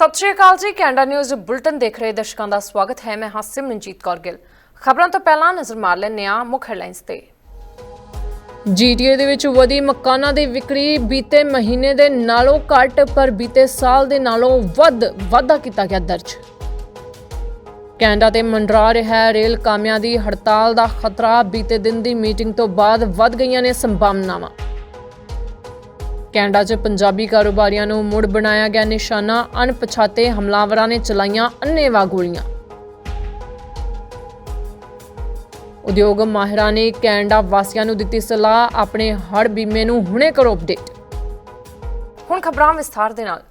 ਸਤਿ ਸ਼੍ਰੀ ਅਕਾਲ ਜੀ, Canada news bulletin ਦੇਖ ਰਹੇ ਦਰਸ਼ਕਾਂ ਦਾ ਸਵਾਗਤ ਹੈ। ਮੈਂ ਹਾਂ ਸਿਮਰਨਜੀਤ ਕੌਰ ਗਿੱਲ। ਖਬਰਾਂ ਤੋਂ ਪਹਿਲਾਂ ਨਜ਼ਰ ਮਾਰ ਲੈਂਦੇ ਹਾਂ ਮੁੱਖ ਹੈਡਲਾਈਨਸ ਤੇ। ਜੀਟੀਏ ਦੇ ਵਿੱਚ ਵਧੀ ਮਕਾਨਾਂ ਦੀ ਵਿਕਰੀ ਬੀਤੇ ਮਹੀਨੇ ਦੇ ਨਾਲੋਂ ਘੱਟ, ਪਰ ਬੀਤੇ ਸਾਲ ਦੇ ਨਾਲੋਂ ਵੱਧ, ਵਾਧਾ ਕੀਤਾ ਗਿਆ ਦਰਜ। ਕੈਨੇਡਾ ਤੇ ਮੰਡਰਾ ਰਿਹਾ ਰੇਲ ਕਾਮਿਆਂ ਦੀ ਹੜਤਾਲ ਦਾ ਖਤਰਾ। ਬੀਤੇ ਦਿਨ ਦੀ ਮੀਟਿੰਗ ਤੋਂ ਬਾਅਦ ਵੱਧ ਗਈਆਂ ਨੇ ਸੰਭਾਵਨਾਵਾਂ। ਕੈਨੇਡਾ 'ਚ ਪੰਜਾਬੀ ਕਾਰੋਬਾਰੀਆਂ ਨੂੰ ਮੁੜ ਬਣਾਇਆ ਗਿਆ ਨਿਸ਼ਾਨਾ, ਅਣਪਛਾਤੇ ਹਮਲਾਵਰਾਂ ਨੇ ਚਲਾਈਆਂ ਅੰਨ੍ਹੇਵਾਹ ਗੋਲੀਆਂ। ਉਦਯੋਗ ਮਾਹਿਰਾਂ ਨੇ ਕੈਨੇਡਾ ਵਾਸੀਆਂ ਨੂੰ ਦਿੱਤੀ ਸਲਾਹ, ਆਪਣੇ ਹੜ ਬੀਮੇ ਨੂੰ ਹੁਣੇ ਕਰੋ ਅਪਡੇਟ। ਹੁਣ ਖਬਰਾਂ ਵਿਸਥਾਰ ਦੇ ਨਾਲ।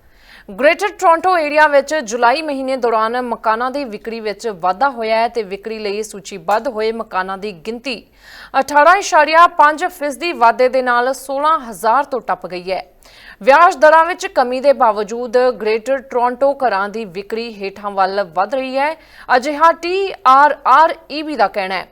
ਗ੍ਰੇਟਰ ਟੋਰਾਂਟੋ ਏਰੀਆ ਵਿੱਚ ਜੁਲਾਈ ਮਹੀਨੇ ਦੌਰਾਨ ਮਕਾਨਾਂ ਦੀ ਵਿਕਰੀ ਵਿੱਚ ਵਾਧਾ ਹੋਇਆ ਹੈ ਤੇ ਵਿਕਰੀ ਲਈ ਸੂਚੀਬੱਧ ਹੋਏ ਮਕਾਨਾਂ ਦੀ ਗਿਣਤੀ 18.5% ਫੀਸਦੀ ਵਾਧੇ ਦੇ ਨਾਲ 16000 ਤੋਂ ਟੱਪ ਗਈ ਹੈ। ਵਿਆਜ ਦਰਾਂ ਵਿੱਚ ਕਮੀ ਦੇ ਬਾਵਜੂਦ ਗ੍ਰੇਟਰ ਟੋਰਾਂਟੋ ਘਰਾਂ ਦੀ ਵਿਕਰੀ ਹੇਠਾਂ ਵੱਲ ਵਧ ਰਹੀ ਹੈ। ਅਜਿਹਾ TRREB ਦਾ ਕਹਿਣਾ ਹੈ।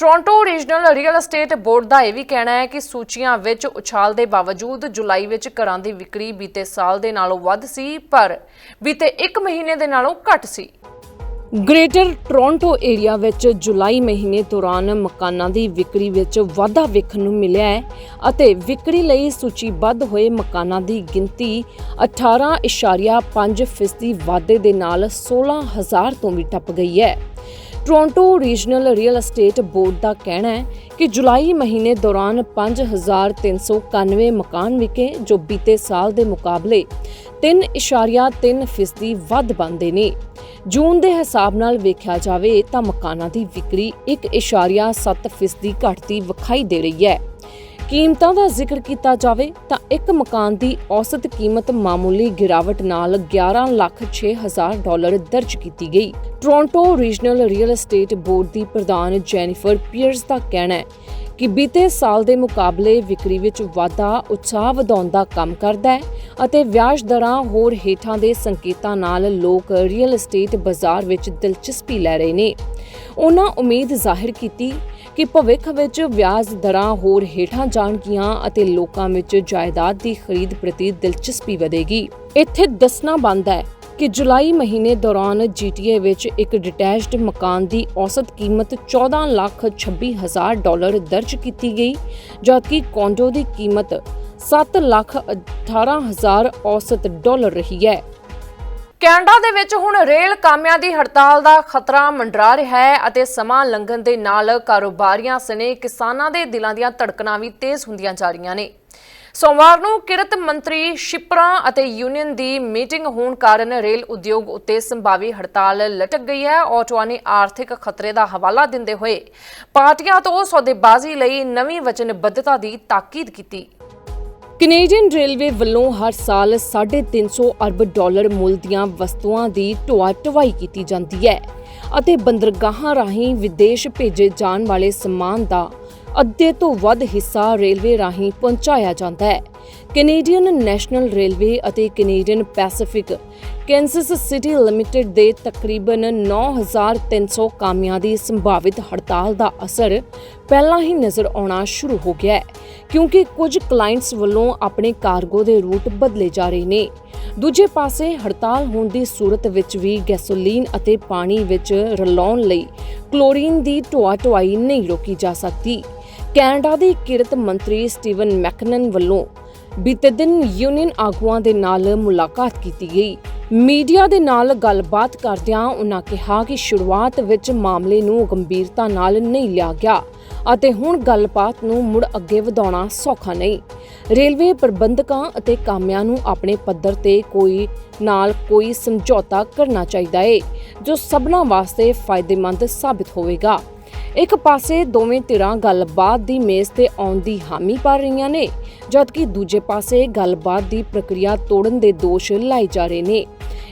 Toronto regional real estate board ਦਾ ਇਹ ਵੀ ਕਹਿਣਾ ਹੈ ਕਿ ਸੂਚੀਆਂ ਵਿੱਚ ਉਛਾਲ ਦੇ ਬਾਵਜੂਦ ਜੁਲਾਈ ਵਿੱਚ ਘਰਾਂ ਦੀ ਵਿਕਰੀ ਬੀਤੇ ਸਾਲ ਦੇ ਨਾਲੋਂ ਵੱਧ ਸੀ, ਪਰ ਬੀਤੇ 1 ਮਹੀਨੇ ਦੇ ਨਾਲੋਂ ਘੱਟ ਸੀ। ਗ੍ਰੇਟਰ ਟੋਰਾਂਟੋ ਏਰੀਆ ਵਿੱਚ ਜੁਲਾਈ ਮਹੀਨੇ ਦੌਰਾਨ ਮਕਾਨਾਂ ਦੀ ਵਿਕਰੀ ਵਿੱਚ ਵਾਧਾ ਵੇਖਣ ਨੂੰ ਮਿਲਿਆ ਹੈ ਅਤੇ ਵਿਕਰੀ ਲਈ ਸੂਚੀਬੱਧ ਹੋਏ ਮਕਾਨਾਂ ਦੀ ਗਿਣਤੀ 18.5% ਫੀਸਦੀ ਵਾਧੇ ਦੇ ਨਾਲ 16000 ਤੋਂ ਵੀ ਟੱਪ ਗਈ ਹੈ। Toronto regional real estate board ਦਾ ਕਹਿਣਾ ਹੈ ਕਿ ਜੁਲਾਈ ਮਹੀਨੇ ਦੌਰਾਨ 5391 ਮਕਾਨ ਵਿਕੇ, ਜੋ ਬੀਤੇ ਸਾਲ ਦੇ ਮੁਕਾਬਲੇ 3.3 ਫੀਸਦੀ ਵੱਧ ਬਣਦੇ ਨੇ। ਜੂਨ ਦੇ ਹਿਸਾਬ ਨਾਲ ਵੇਖਿਆ ਜਾਵੇ ਤਾਂ ਮਕਾਨਾਂ ਦੀ ਵਿਕਰੀ 1.7 ਫੀਸਦੀ ਘਟਦੀ ਵਿਖਾਈ ਦੇ ਰਹੀ ਹੈ। ਕੀਮਤਾਂ ਦਾ ਜ਼ਿਕਰ ਕੀਤਾ ਜਾਵੇ ਤਾਂ ਇੱਕ ਮਕਾਨ ਦੀ ਔਸਤ ਕੀਮਤ ਮਾਮੂਲੀ ਗਿਰਾਵਟ ਨਾਲ 11 ਲੱਖ 6 ਹਜ਼ਾਰ ਡਾਲਰ ਦਰਜ ਕੀਤੀ ਗਈ। Toronto regional real estate board ਦੀ ਪ੍ਰਧਾਨ ਜੈਨੀਫਰ ਪੀਅਰਸ ਦਾ ਕਹਿਣਾ ਹੈ ਕਿ ਬੀਤੇ ਸਾਲ ਦੇ ਮੁਕਾਬਲੇ ਵਿਕਰੀ ਵਿੱਚ ਵਾਧਾ, ਉਤਸ਼ਾਹ ਵਧਾਉਣ ਦਾ ਕੰਮ ਕਰਦਾ ਹੈ ਅਤੇ ਵਿਆਜ ਦਰਾਂ ਹੋਰ ਹੇਠਾਂ ਦੇ ਸੰਕੇਤਾਂ ਨਾਲ ਲੋਕ ਰੀਅਲ ਅਸਟੇਟ ਬਾਜ਼ਾਰ ਵਿੱਚ ਦਿਲਚਸਪੀ ਲੈ ਰਹੇ ਨੇ। ਉਹਨਾਂ ਉਮੀਦ ਜ਼ਾਹਿਰ ਕੀਤੀ ਕਿ ਭਵਿੱਖ ਵਿੱਚ ਵਿਆਜ ਦਰਾਂ ਹੋਰ ਹੇਠਾਂ ਜਾਣਗੀਆਂ ਅਤੇ ਲੋਕਾਂ ਵਿੱਚ ਜਾਇਦਾਦ ਦੀ ਖਰੀਦ ਪ੍ਰਤੀ ਦਿਲਚਸਪੀ ਵਧੇਗੀ। ਇੱਥੇ ਦੱਸਣਾ ਬਣਦਾ ਹੈ ਕਿ ਜੁਲਾਈ ਮਹੀਨੇ ਦੌਰਾਨ GTA ਵਿੱਚ ਇੱਕ ਡਿਟੈਚਡ ਮਕਾਨ ਦੀ ਔਸਤ ਕੀਮਤ 14 ਲੱਖ 26 ਹਜ਼ਾਰ ਡਾਲਰ ਦਰਜ ਕੀਤੀ ਗਈ, ਜਦਕਿ ਕੌਂਡੋ ਦੀ ਕੀਮਤ 7 ਲੱਖ 18 ਹਜ਼ਾਰ ਔਸਤ ਡਾਲਰ ਰਹੀ ਹੈ। ਕੈਨੇਡਾ ਦੇ ਵਿੱਚ ਹੁਣ ਰੇਲ ਕਾਮਿਆਂ ਦੀ ਹੜਤਾਲ ਦਾ ਖਤਰਾ ਮੰਡਰਾ ਰਿਹਾ ਹੈ ਅਤੇ ਸਮਾਂ ਲੰਘਣ ਦੇ ਨਾਲ ਕਾਰੋਬਾਰੀਆਂ ਸਣੇ ਕਿਸਾਨਾਂ ਦੇ ਦਿਲਾਂ ਦੀਆਂ ਧੜਕਣਾਂ ਵੀ ਤੇਜ਼ ਹੁੰਦੀਆਂ ਜਾ ਰਹੀਆਂ ਨੇ। ਸੋਮਵਾਰ ਨੂੰ ਕਿਰਤ ਮੰਤਰੀ ਸ਼ਿਪਰਾਂ ਅਤੇ ਯੂਨੀਅਨ ਦੀ ਮੀਟਿੰਗ ਹੋਣ ਕਾਰਨ ਰੇਲ ਉਦਯੋਗ ਉੱਤੇ ਸੰਭਾਵੀ ਹੜਤਾਲ ਲਟਕ ਗਈ ਹੈ। ਆਟੋਆਂ ਨੇ ਆਰਥਿਕ ਖਤਰੇ ਦਾ ਹਵਾਲਾ ਦਿੰਦੇ ਹੋਏ ਪਾਰਟੀਆਂ ਤੋਂ ਸੌਦੇਬਾਜ਼ੀ ਲਈ ਨਵੀਂ ਵਚਨਬੱਧਤਾ ਦੀ ਤਾਕੀਦ ਕੀਤੀ। ਕੈਨੇਡੀਅਨ ਰੇਲਵੇ ਵੱਲੋਂ ਹਰ ਸਾਲ 350 ਅਰਬ ਡਾਲਰ ਮੁੱਲ ਦੀਆਂ ਵਸਤੂਆਂ ਦੀ ਢੋਆ ਢਵਾਈ ਕੀਤੀ ਜਾਂਦੀ ਹੈ ਅਤੇ ਬੰਦਰਗਾਹਾਂ ਰਾਹੀਂ ਵਿਦੇਸ਼ ਭੇਜੇ ਜਾਣ ਵਾਲੇ ਸਮਾਨ ਦਾ ਅੱਧੇ ਤੋਂ ਵੱਧ ਹਿੱਸਾ ਰੇਲਵੇ ਰਾਹੀਂ ਪਹੁੰਚਾਇਆ ਜਾਂਦਾ ਹੈ। ਕੈਨੇਡੀਅਨ ਨੈਸ਼ਨਲ ਰੇਲਵੇ ਅਤੇ Canadian Pacific Kansas City Limited ਦੇ ਤਕਰੀਬਨ 9300 ਕਾਮਿਆਂ ਦੀ ਸੰਭਾਵਿਤ ਹੜਤਾਲ ਦਾ ਅਸਰ ਪਹਿਲਾਂ ਹੀ ਨਜ਼ਰ ਆਉਣਾ ਸ਼ੁਰੂ ਹੋ ਗਿਆ ਹੈ, ਕਿਉਂਕਿ ਕੁਝ ਕਲਾਇੰਟਸ ਵੱਲੋਂ ਆਪਣੇ ਕਾਰਗੋ ਦੇ ਰੂਟ ਬਦਲੇ ਜਾ ਰਹੇ ਨੇ। ਦੂਜੇ ਪਾਸੇ, ਹੜਤਾਲ ਹੋਣ ਦੀ ਸੂਰਤ ਵਿੱਚ ਵੀ ਗੈਸੋਲੀਨ ਅਤੇ ਪਾਣੀ ਵਿੱਚ ਰਲਾਉਣ ਲਈ ਕਲੋਰੀਨ ਦੀ ਢੋਆ ਢੁਆਈ ਨਹੀਂ ਰੋਕੀ ਜਾ ਸਕਦੀ। ਕੈਨੇਡਾ ਦੇ ਕਿਰਤ ਮੰਤਰੀ ਸਟੀਵਨ ਮੈਕਨਨ ਵੱਲੋਂ ਬੀਤੇ ਦਿਨ ਯੂਨੀਅਨ ਆਗੂਆਂ ਦੇ ਨਾਲ ਮੁਲਾਕਾਤ ਕੀਤੀ ਗਈ। ਮੀਡੀਆ ਦੇ ਨਾਲ ਗੱਲਬਾਤ ਕਰਦਿਆਂ ਉਨ੍ਹਾਂ ਕਿਹਾ ਕਿ ਸ਼ੁਰੂਆਤ ਵਿੱਚ ਮਾਮਲੇ ਨੂੰ ਗੰਭੀਰਤਾ ਨਾਲ ਨਹੀਂ ਲਿਆ ਗਿਆ ਅਤੇ ਹੁਣ ਗੱਲਬਾਤ ਨੂੰ ਮੁੜ ਅੱਗੇ ਵਧਾਉਣਾ ਸੌਖਾ ਨਹੀਂ। ਰੇਲਵੇ ਪ੍ਰਬੰਧਕਾਂ ਅਤੇ ਕਾਮਿਆਂ ਨੂੰ ਆਪਣੇ ਪੱਧਰ ਤੇ ਕੋਈ ਨਾਲ ਕੋਈ ਸਮਝੌਤਾ ਕਰਨਾ ਚਾਹੀਦਾ ਹੈ ਜੋ ਸਭਨਾਂ ਵਾਸਤੇ ਫਾਇਦੇਮੰਦ ਸਾਬਿਤ ਹੋਵੇਗਾ। ਇੱਕ ਪਾਸੇ ਦੋਵੇਂ ਧਿਰਾਂ ਗੱਲਬਾਤ ਦੀ ਮੇਜ਼ ਤੇ ਆਉਣ ਦੀ ਹਾਮੀ ਭਰ ਰਹੀਆਂ ਨੇ। ਜਦਕਿ ਦੂਜੇ ਪਾਸੇ ਗੱਲਬਾਤ ਦੀ ਪ੍ਰਕਿਰਿਆ ਤੋੜਨ ਦੇ ਦੋਸ਼ ਲਾਏ ਜਾ ਰਹੇ ਨੇ।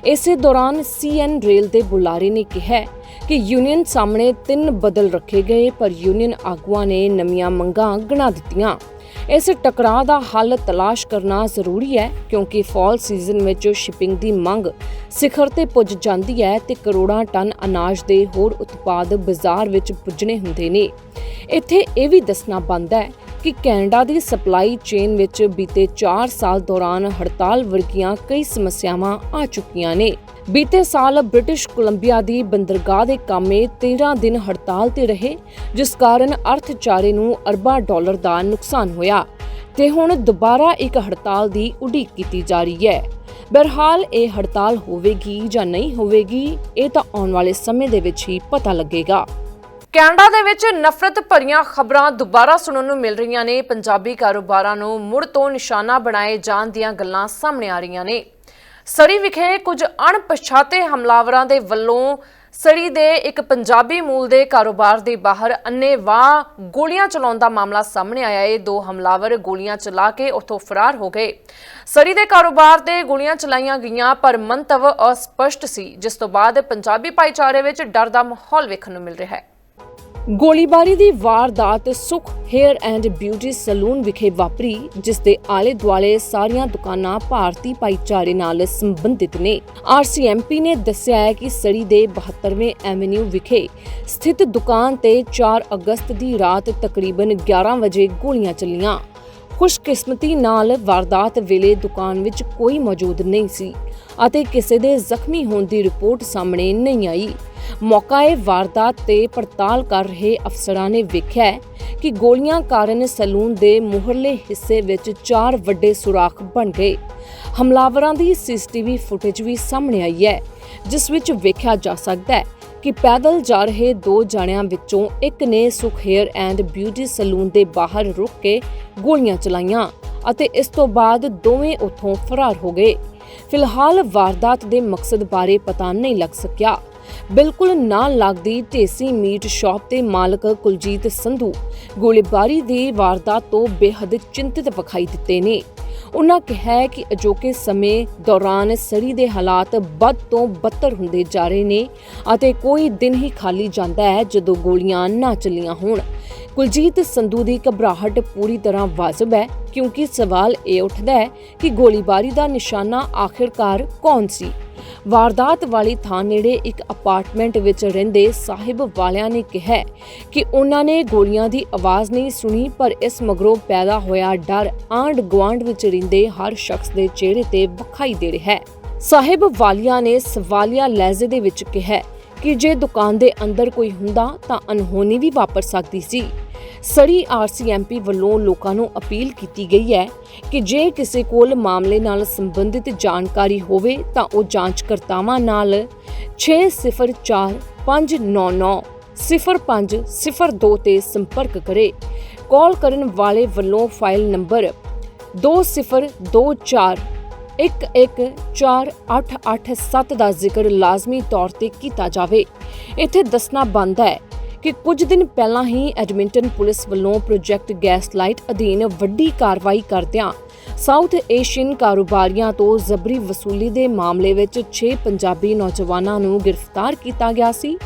ਇਸੇ ਦੌਰਾਨ ਸੀਐਨ ਰੇਲ ਦੇ ਬੁਲਾਰੇ ਨੇ ਕਿਹਾ ਕਿ ਯੂਨੀਅਨ ਸਾਹਮਣੇ ਤਿੰਨ ਬਦਲ ਰੱਖੇ ਗਏ, ਪਰ ਯੂਨੀਅਨ ਆਗੂਆਂ ਨੇ ਨਵੀਆਂ ਮੰਗਾਂ ਗਣਾ ਦਿੱਤੀਆਂ। ਇਸ ਟਕਰਾਅ ਦਾ ਹੱਲ ਤਲਾਸ਼ ਕਰਨਾ ਜ਼ਰੂਰੀ ਹੈ, ਕਿਉਂਕਿ ਫਾਲ ਸੀਜ਼ਨ ਵਿੱਚ ਸ਼ਿਪਿੰਗ ਦੀ ਮੰਗ ਸਿਖਰ ਤੇ ਪੁੱਜ ਜਾਂਦੀ ਹੈ ਤੇ ਕਰੋੜਾਂ ਟਨ ਅਨਾਜ ਦੇ ਹੋਰ ਉਤਪਾਦ ਬਾਜ਼ਾਰ ਵਿੱਚ ਪੁੱਜਣੇ ਹੁੰਦੇ ਨੇ। ਇੱਥੇ ਇਹ ਵੀ ਦੱਸਣਾ ਬਣਦਾ ਹੈ ਕਿ ਕੈਨੇਡਾ ਦੀ ਸਪਲਾਈ ਚੇਨ ਵਿੱਚ ਬੀਤੇ 4 ਸਾਲ ਦੌਰਾਨ ਹੜਤਾਲ ਵਰਗੀਆਂ ਕਈ ਸਮੱਸਿਆਵਾਂ ਆ ਚੁੱਕੀਆਂ ਨੇ। ਬੀਤੇ ਸਾਲ ਬ੍ਰਿਟਿਸ਼ ਕੋਲੰਬੀਆ ਦੀ ਬੰਦਰਗਾਹ ਦੇ ਕਾਮੇ 13 ਦਿਨ ਹੜਤਾਲ ਤੇ ਰਹੇ, ਜਿਸ ਕਾਰਨ ਅਰਥਚਾਰੇ ਨੂੰ ਅਰਬਾਂ ਡਾਲਰ ਦਾ ਨੁਕਸਾਨ ਹੋਇਆ। ਤੇ ਹੁਣ ਦੁਬਾਰਾ ਇੱਕ ਹੜਤਾਲ ਦੀ ਉਡੀਕ ਕੀਤੀ ਜਾ ਰਹੀ ਹੈ। ਬਹਰਹਾਲ ਇਹ ਹੜਤਾਲ ਹੋਵੇਗੀ ਜਾਂ ਨਹੀਂ ਹੋਵੇਗੀ, ਇਹ ਤਾਂ ਆਉਣ ਵਾਲੇ ਸਮੇਂ ਦੇ ਵਿੱਚ ਹੀ ਪਤਾ ਲੱਗੇਗਾ। ਕੈਨੇਡਾ ਦੇ ਵਿੱਚ ਨਫ਼ਰਤ ਭਰੀਆਂ ਖਬਰਾਂ ਦੁਬਾਰਾ ਸੁਣਨ ਨੂੰ ਮਿਲ ਰਹੀਆਂ ਨੇ। ਪੰਜਾਬੀ ਕਾਰੋਬਾਰਾਂ ਨੂੰ ਮੁੜ ਤੋਂ ਨਿਸ਼ਾਨਾ ਬਣਾਏ ਜਾਣ ਦੀਆਂ ਗੱਲਾਂ ਸਾਹਮਣੇ ਆ ਰਹੀਆਂ ਨੇ। ਸਰੀ ਵਿਖੇ ਕੁਝ ਅਣਪਛਾਤੇ ਹਮਲਾਵਰਾਂ ਦੇ ਵੱਲੋਂ ਸਰੀ ਦੇ ਇੱਕ ਪੰਜਾਬੀ ਮੂਲ ਦੇ ਕਾਰੋਬਾਰ ਦੇ ਬਾਹਰ ਅੰਨ੍ਹੇਵਾਹ ਗੋਲੀਆਂ ਚਲਾਉਣ ਦਾ ਮਾਮਲਾ ਸਾਹਮਣੇ ਆਇਆ ਏ। ਦੋ ਹਮਲਾਵਰ ਗੋਲੀਆਂ ਚਲਾ ਕੇ ਉੱਥੋਂ ਫਰਾਰ ਹੋ ਗਏ। ਸਰੀ ਦੇ ਕਾਰੋਬਾਰ ਤੇ ਗੋਲੀਆਂ ਚਲਾਈਆਂ ਗਈਆਂ, ਪਰ ਮੰਤਵ ਅਸਪਸ਼ਟ ਸੀ, ਜਿਸ ਤੋਂ ਬਾਅਦ ਪੰਜਾਬੀ ਭਾਈਚਾਰੇ ਵਿੱਚ ਡਰ ਦਾ ਮਾਹੌਲ ਵੇਖਣ ਨੂੰ ਮਿਲ ਰਿਹਾ ਹੈ। ਗੋਲੀਬਾਰੀ ਦੀ ਵਾਰਦਾਤ ਸੁਖ, ਹੇਅਰ ਐਂਡ ਬਿਊਟੀ ਸਲੂਨ ਵਿਖੇ ਵਾਪਰੀ, ਜਿਸ ਦੇ ਆਲੇ ਦੁਆਲੇ ਸਾਰੀਆਂ ਦੁਕਾਨਾਂ ਭਾਰਤੀ ਭਾਈਚਾਰੇ ਨਾਲ ਸੰਬੰਧਿਤ ਨੇ। ਆਰਸੀਐਮਪੀ ਨੇ ਦੱਸਿਆ ਹੈ ਕਿ ਸੜੀ ਦੇ 72ਵੇਂ ਐਵੇਨਿਊ ਵਿਖੇ ਸਥਿਤ ਦੁਕਾਨ ਤੇ 4 ਅਗਸਤ ਦੀ ਰਾਤ ਤਕਰੀਬਨ 11 ਵਜੇ ਗੋਲੀਆਂ ਚੱਲੀਆਂ। ਖੁਸ਼ਕਿਸਮਤੀ ਨਾਲ ਵਾਰਦਾਤ ਵੇਲੇ ਦੁਕਾਨ ਵਿੱਚ ਕੋਈ ਮੌਜੂਦ ਨਹੀਂ ਸੀ ਅਤੇ ਕਿਸੇ ਦੇ ਜ਼ਖਮੀ ਹੋਣ ਦੀ ਰਿਪੋਰਟ ਸਾਹਮਣੇ ਨਹੀਂ ਆਈ। ਮੌਕਾਏ ਵਾਰਦਾਤ ਤੇ ਪੜਤਾਲ ਕਰ ਰਹੇ ਅਫਸਰਾਂ ਨੇ ਵੇਖਿਆ ਕਿ ਗੋਲੀਆਂ ਕਾਰਨ ਸੈਲੂਨ ਦੇ ਮੁਹਰਲੇ ਹਿੱਸੇ ਵਿੱਚ ਚਾਰ ਵੱਡੇ ਸੁਰਾਖ ਬਣ ਗਏ। ਹਮਲਾਵਰਾਂ ਦੀ ਸੀਸੀਟੀਵੀ ਫੁਟੇਜ ਵੀ ਸਾਹਮਣੇ ਆਈ ਹੈ, ਜਿਸ ਵਿੱਚ ਵੇਖਿਆ ਜਾ ਸਕਦਾ ਹੈ ਕਿ ਪੈਦਲ ਜਾ ਰਹੇ ਦੋ ਜਣਿਆਂ ਵਿੱਚੋਂ ਇੱਕ ਨੇ ਸੁਖ ਹੇਅਰ ਐਂਡ ਬਿਊਟੀ ਸਲੂਨ ਦੇ ਬਾਹਰ ਰੁਕ ਕੇ ਗੋਲੀਆਂ ਚਲਾਈਆਂ ਅਤੇ ਇਸ ਤੋਂ ਬਾਅਦ ਦੋਵੇਂ ਉੱਥੋਂ ਫਰਾਰ ਹੋ ਗਏ। ਫਿਲਹਾਲ ਵਾਰਦਾਤ ਦੇ ਮਕਸਦ ਬਾਰੇ ਪਤਾ ਨਹੀਂ ਲੱਗ ਸਕਿਆ। ਬਿਲਕੁਲ ਨਾਲ ਲੱਗਦੀ ਢੇਸੀ ਮੀਟ ਸ਼ਾਪ ਦੇ ਮਾਲਕ ਕੁਲਜੀਤ ਸੰਧੂ ਗੋਲੀਬਾਰੀ ਦੀ ਵਾਰਦਾਤ ਤੋਂ ਬੇਹੱਦ ਚਿੰਤਿਤ ਵਿਖਾਈ ਦਿੱਤੇ ਨੇ। ਉਨ੍ਹਾਂ ਕਿਹਾ ਕਿ ਅਜੋਕੇ ਸਮੇਂ ਦੌਰਾਨ ਸਰੀ ਦੇ ਹਾਲਾਤ ਬਦ ਤੋਂ ਬੱਤਰ ਹੁੰਦੇ ਜਾ ਰਹੇ ਨੇ ਅਤੇ ਕੋਈ ਦਿਨ ਹੀ ਖਾਲੀ ਜਾਂਦਾ ਹੈ ਜਦੋਂ ਗੋਲੀਆਂ ਨਾ ਚੱਲੀਆਂ ਹੋਣ। ਕੁਲਜੀਤ ਸੰਧੂ ਦੀ ਘਬਰਾਹਟ ਪੂਰੀ ਤਰ੍ਹਾਂ ਵਾਜਬ ਹੈ, ਕਿਉਂਕਿ ਸਵਾਲ ਇਹ ਉੱਠਦਾ ਹੈ ਕਿ ਗੋਲੀਬਾਰੀ ਦਾ ਨਿਸ਼ਾਨਾ ਆਖਿਰਕਾਰ ਕੌਣ ਸੀ? ਵਾਰਦਾਤ ਵਾਲੀ ਥਾਂ ਨੇੜੇ ਇੱਕ ਅਪਾਰਟਮੈਂਟ ਵਿੱਚ ਰਹਿੰਦੇ ਸਾਹਿਬ ਵਾਲਿਆਂ ਨੇ ਕਿਹਾ ਕਿ ਉਹਨਾਂ ਨੇ ਗੋਲੀਆਂ ਦੀ ਆਵਾਜ਼ ਨਹੀਂ ਸੁਣੀ, ਪਰ ਇਸ ਮਗਰੋਂ ਪੈਦਾ ਹੋਇਆ ਡਰ ਆਂਡ ਗੁਆਂਢ ਵਿੱਚ ਰਹਿੰਦੇ ਹਰ ਸ਼ਖਸ ਦੇ ਚਿਹਰੇ ਤੇ ਵਿਖਾਈ ਦੇ ਰਿਹਾ ਹੈ। ਸਾਹਿਬ ਵਾਲਿਆਂ ਨੇ ਸਵਾਲੀਆ ਲਹਿਜ਼ੇ ਦੇ ਵਿੱਚ ਕਿਹਾ ਕਿ ਜੇ ਦੁਕਾਨ ਦੇ ਅੰਦਰ ਕੋਈ ਹੁੰਦਾ ਤਾਂ ਅਨਹੋਨੀ ਵੀ ਵਾਪਰ ਸਕਦੀ ਸੀ। ਸੜੀ ਆਰਸੀਐਮਪੀ ਵੱਲੋਂ ਲੋਕਾਂ ਨੂੰ ਅਪੀਲ ਕੀਤੀ ਗਈ ਹੈ ਕਿ ਜੇ ਕਿਸੇ ਕੋਲ ਮਾਮਲੇ ਨਾਲ ਸੰਬੰਧਿਤ ਜਾਣਕਾਰੀ ਹੋਵੇ ਤਾਂ ਉਹ ਜਾਂਚਕਰਤਾਵਾਂ ਨਾਲ 604 599 0502 ਤੇ ਸੰਪਰਕ ਕਰੇ। ਕਾਲ ਕਰਨ ਵਾਲੇ ਵੱਲੋਂ ਫਾਈਲ ਨੰਬਰ 2024 114887 ਦਾ ਜ਼ਿਕਰ ਲਾਜ਼ਮੀ ਤੌਰ ਤੇ ਕੀਤਾ ਜਾਵੇ। ਇੱਥੇ ਦੱਸਣਾ ਬੰਦ ਹੈ ਕਿ ਕੁਝ ਦਿਨ ਪਹਿਲਾਂ ਹੀ ਐਡਮਿੰਟਨ ਪੁਲਿਸ ਵੱਲੋਂ ਪ੍ਰੋਜੈਕਟ ਗੈਸ ਲਾਈਟ ਅਧੀਨ ਵੱਡੀ ਕਾਰਵਾਈ ਕਰਦਿਆਂ ਸਾਊਥ ਏਸ਼ੀਅਨ ਕਾਰੋਬਾਰੀਆਂ ਤੋਂ ਜ਼ਬਰੀ ਵਸੂਲੀ ਦੇ ਮਾਮਲੇ ਵਿੱਚ 6 ਪੰਜਾਬੀ ਨੌਜਵਾਨਾਂ ਨੂੰ ਗ੍ਰਿਫਤਾਰ ਕੀਤਾ ਗਿਆ ਸੀ,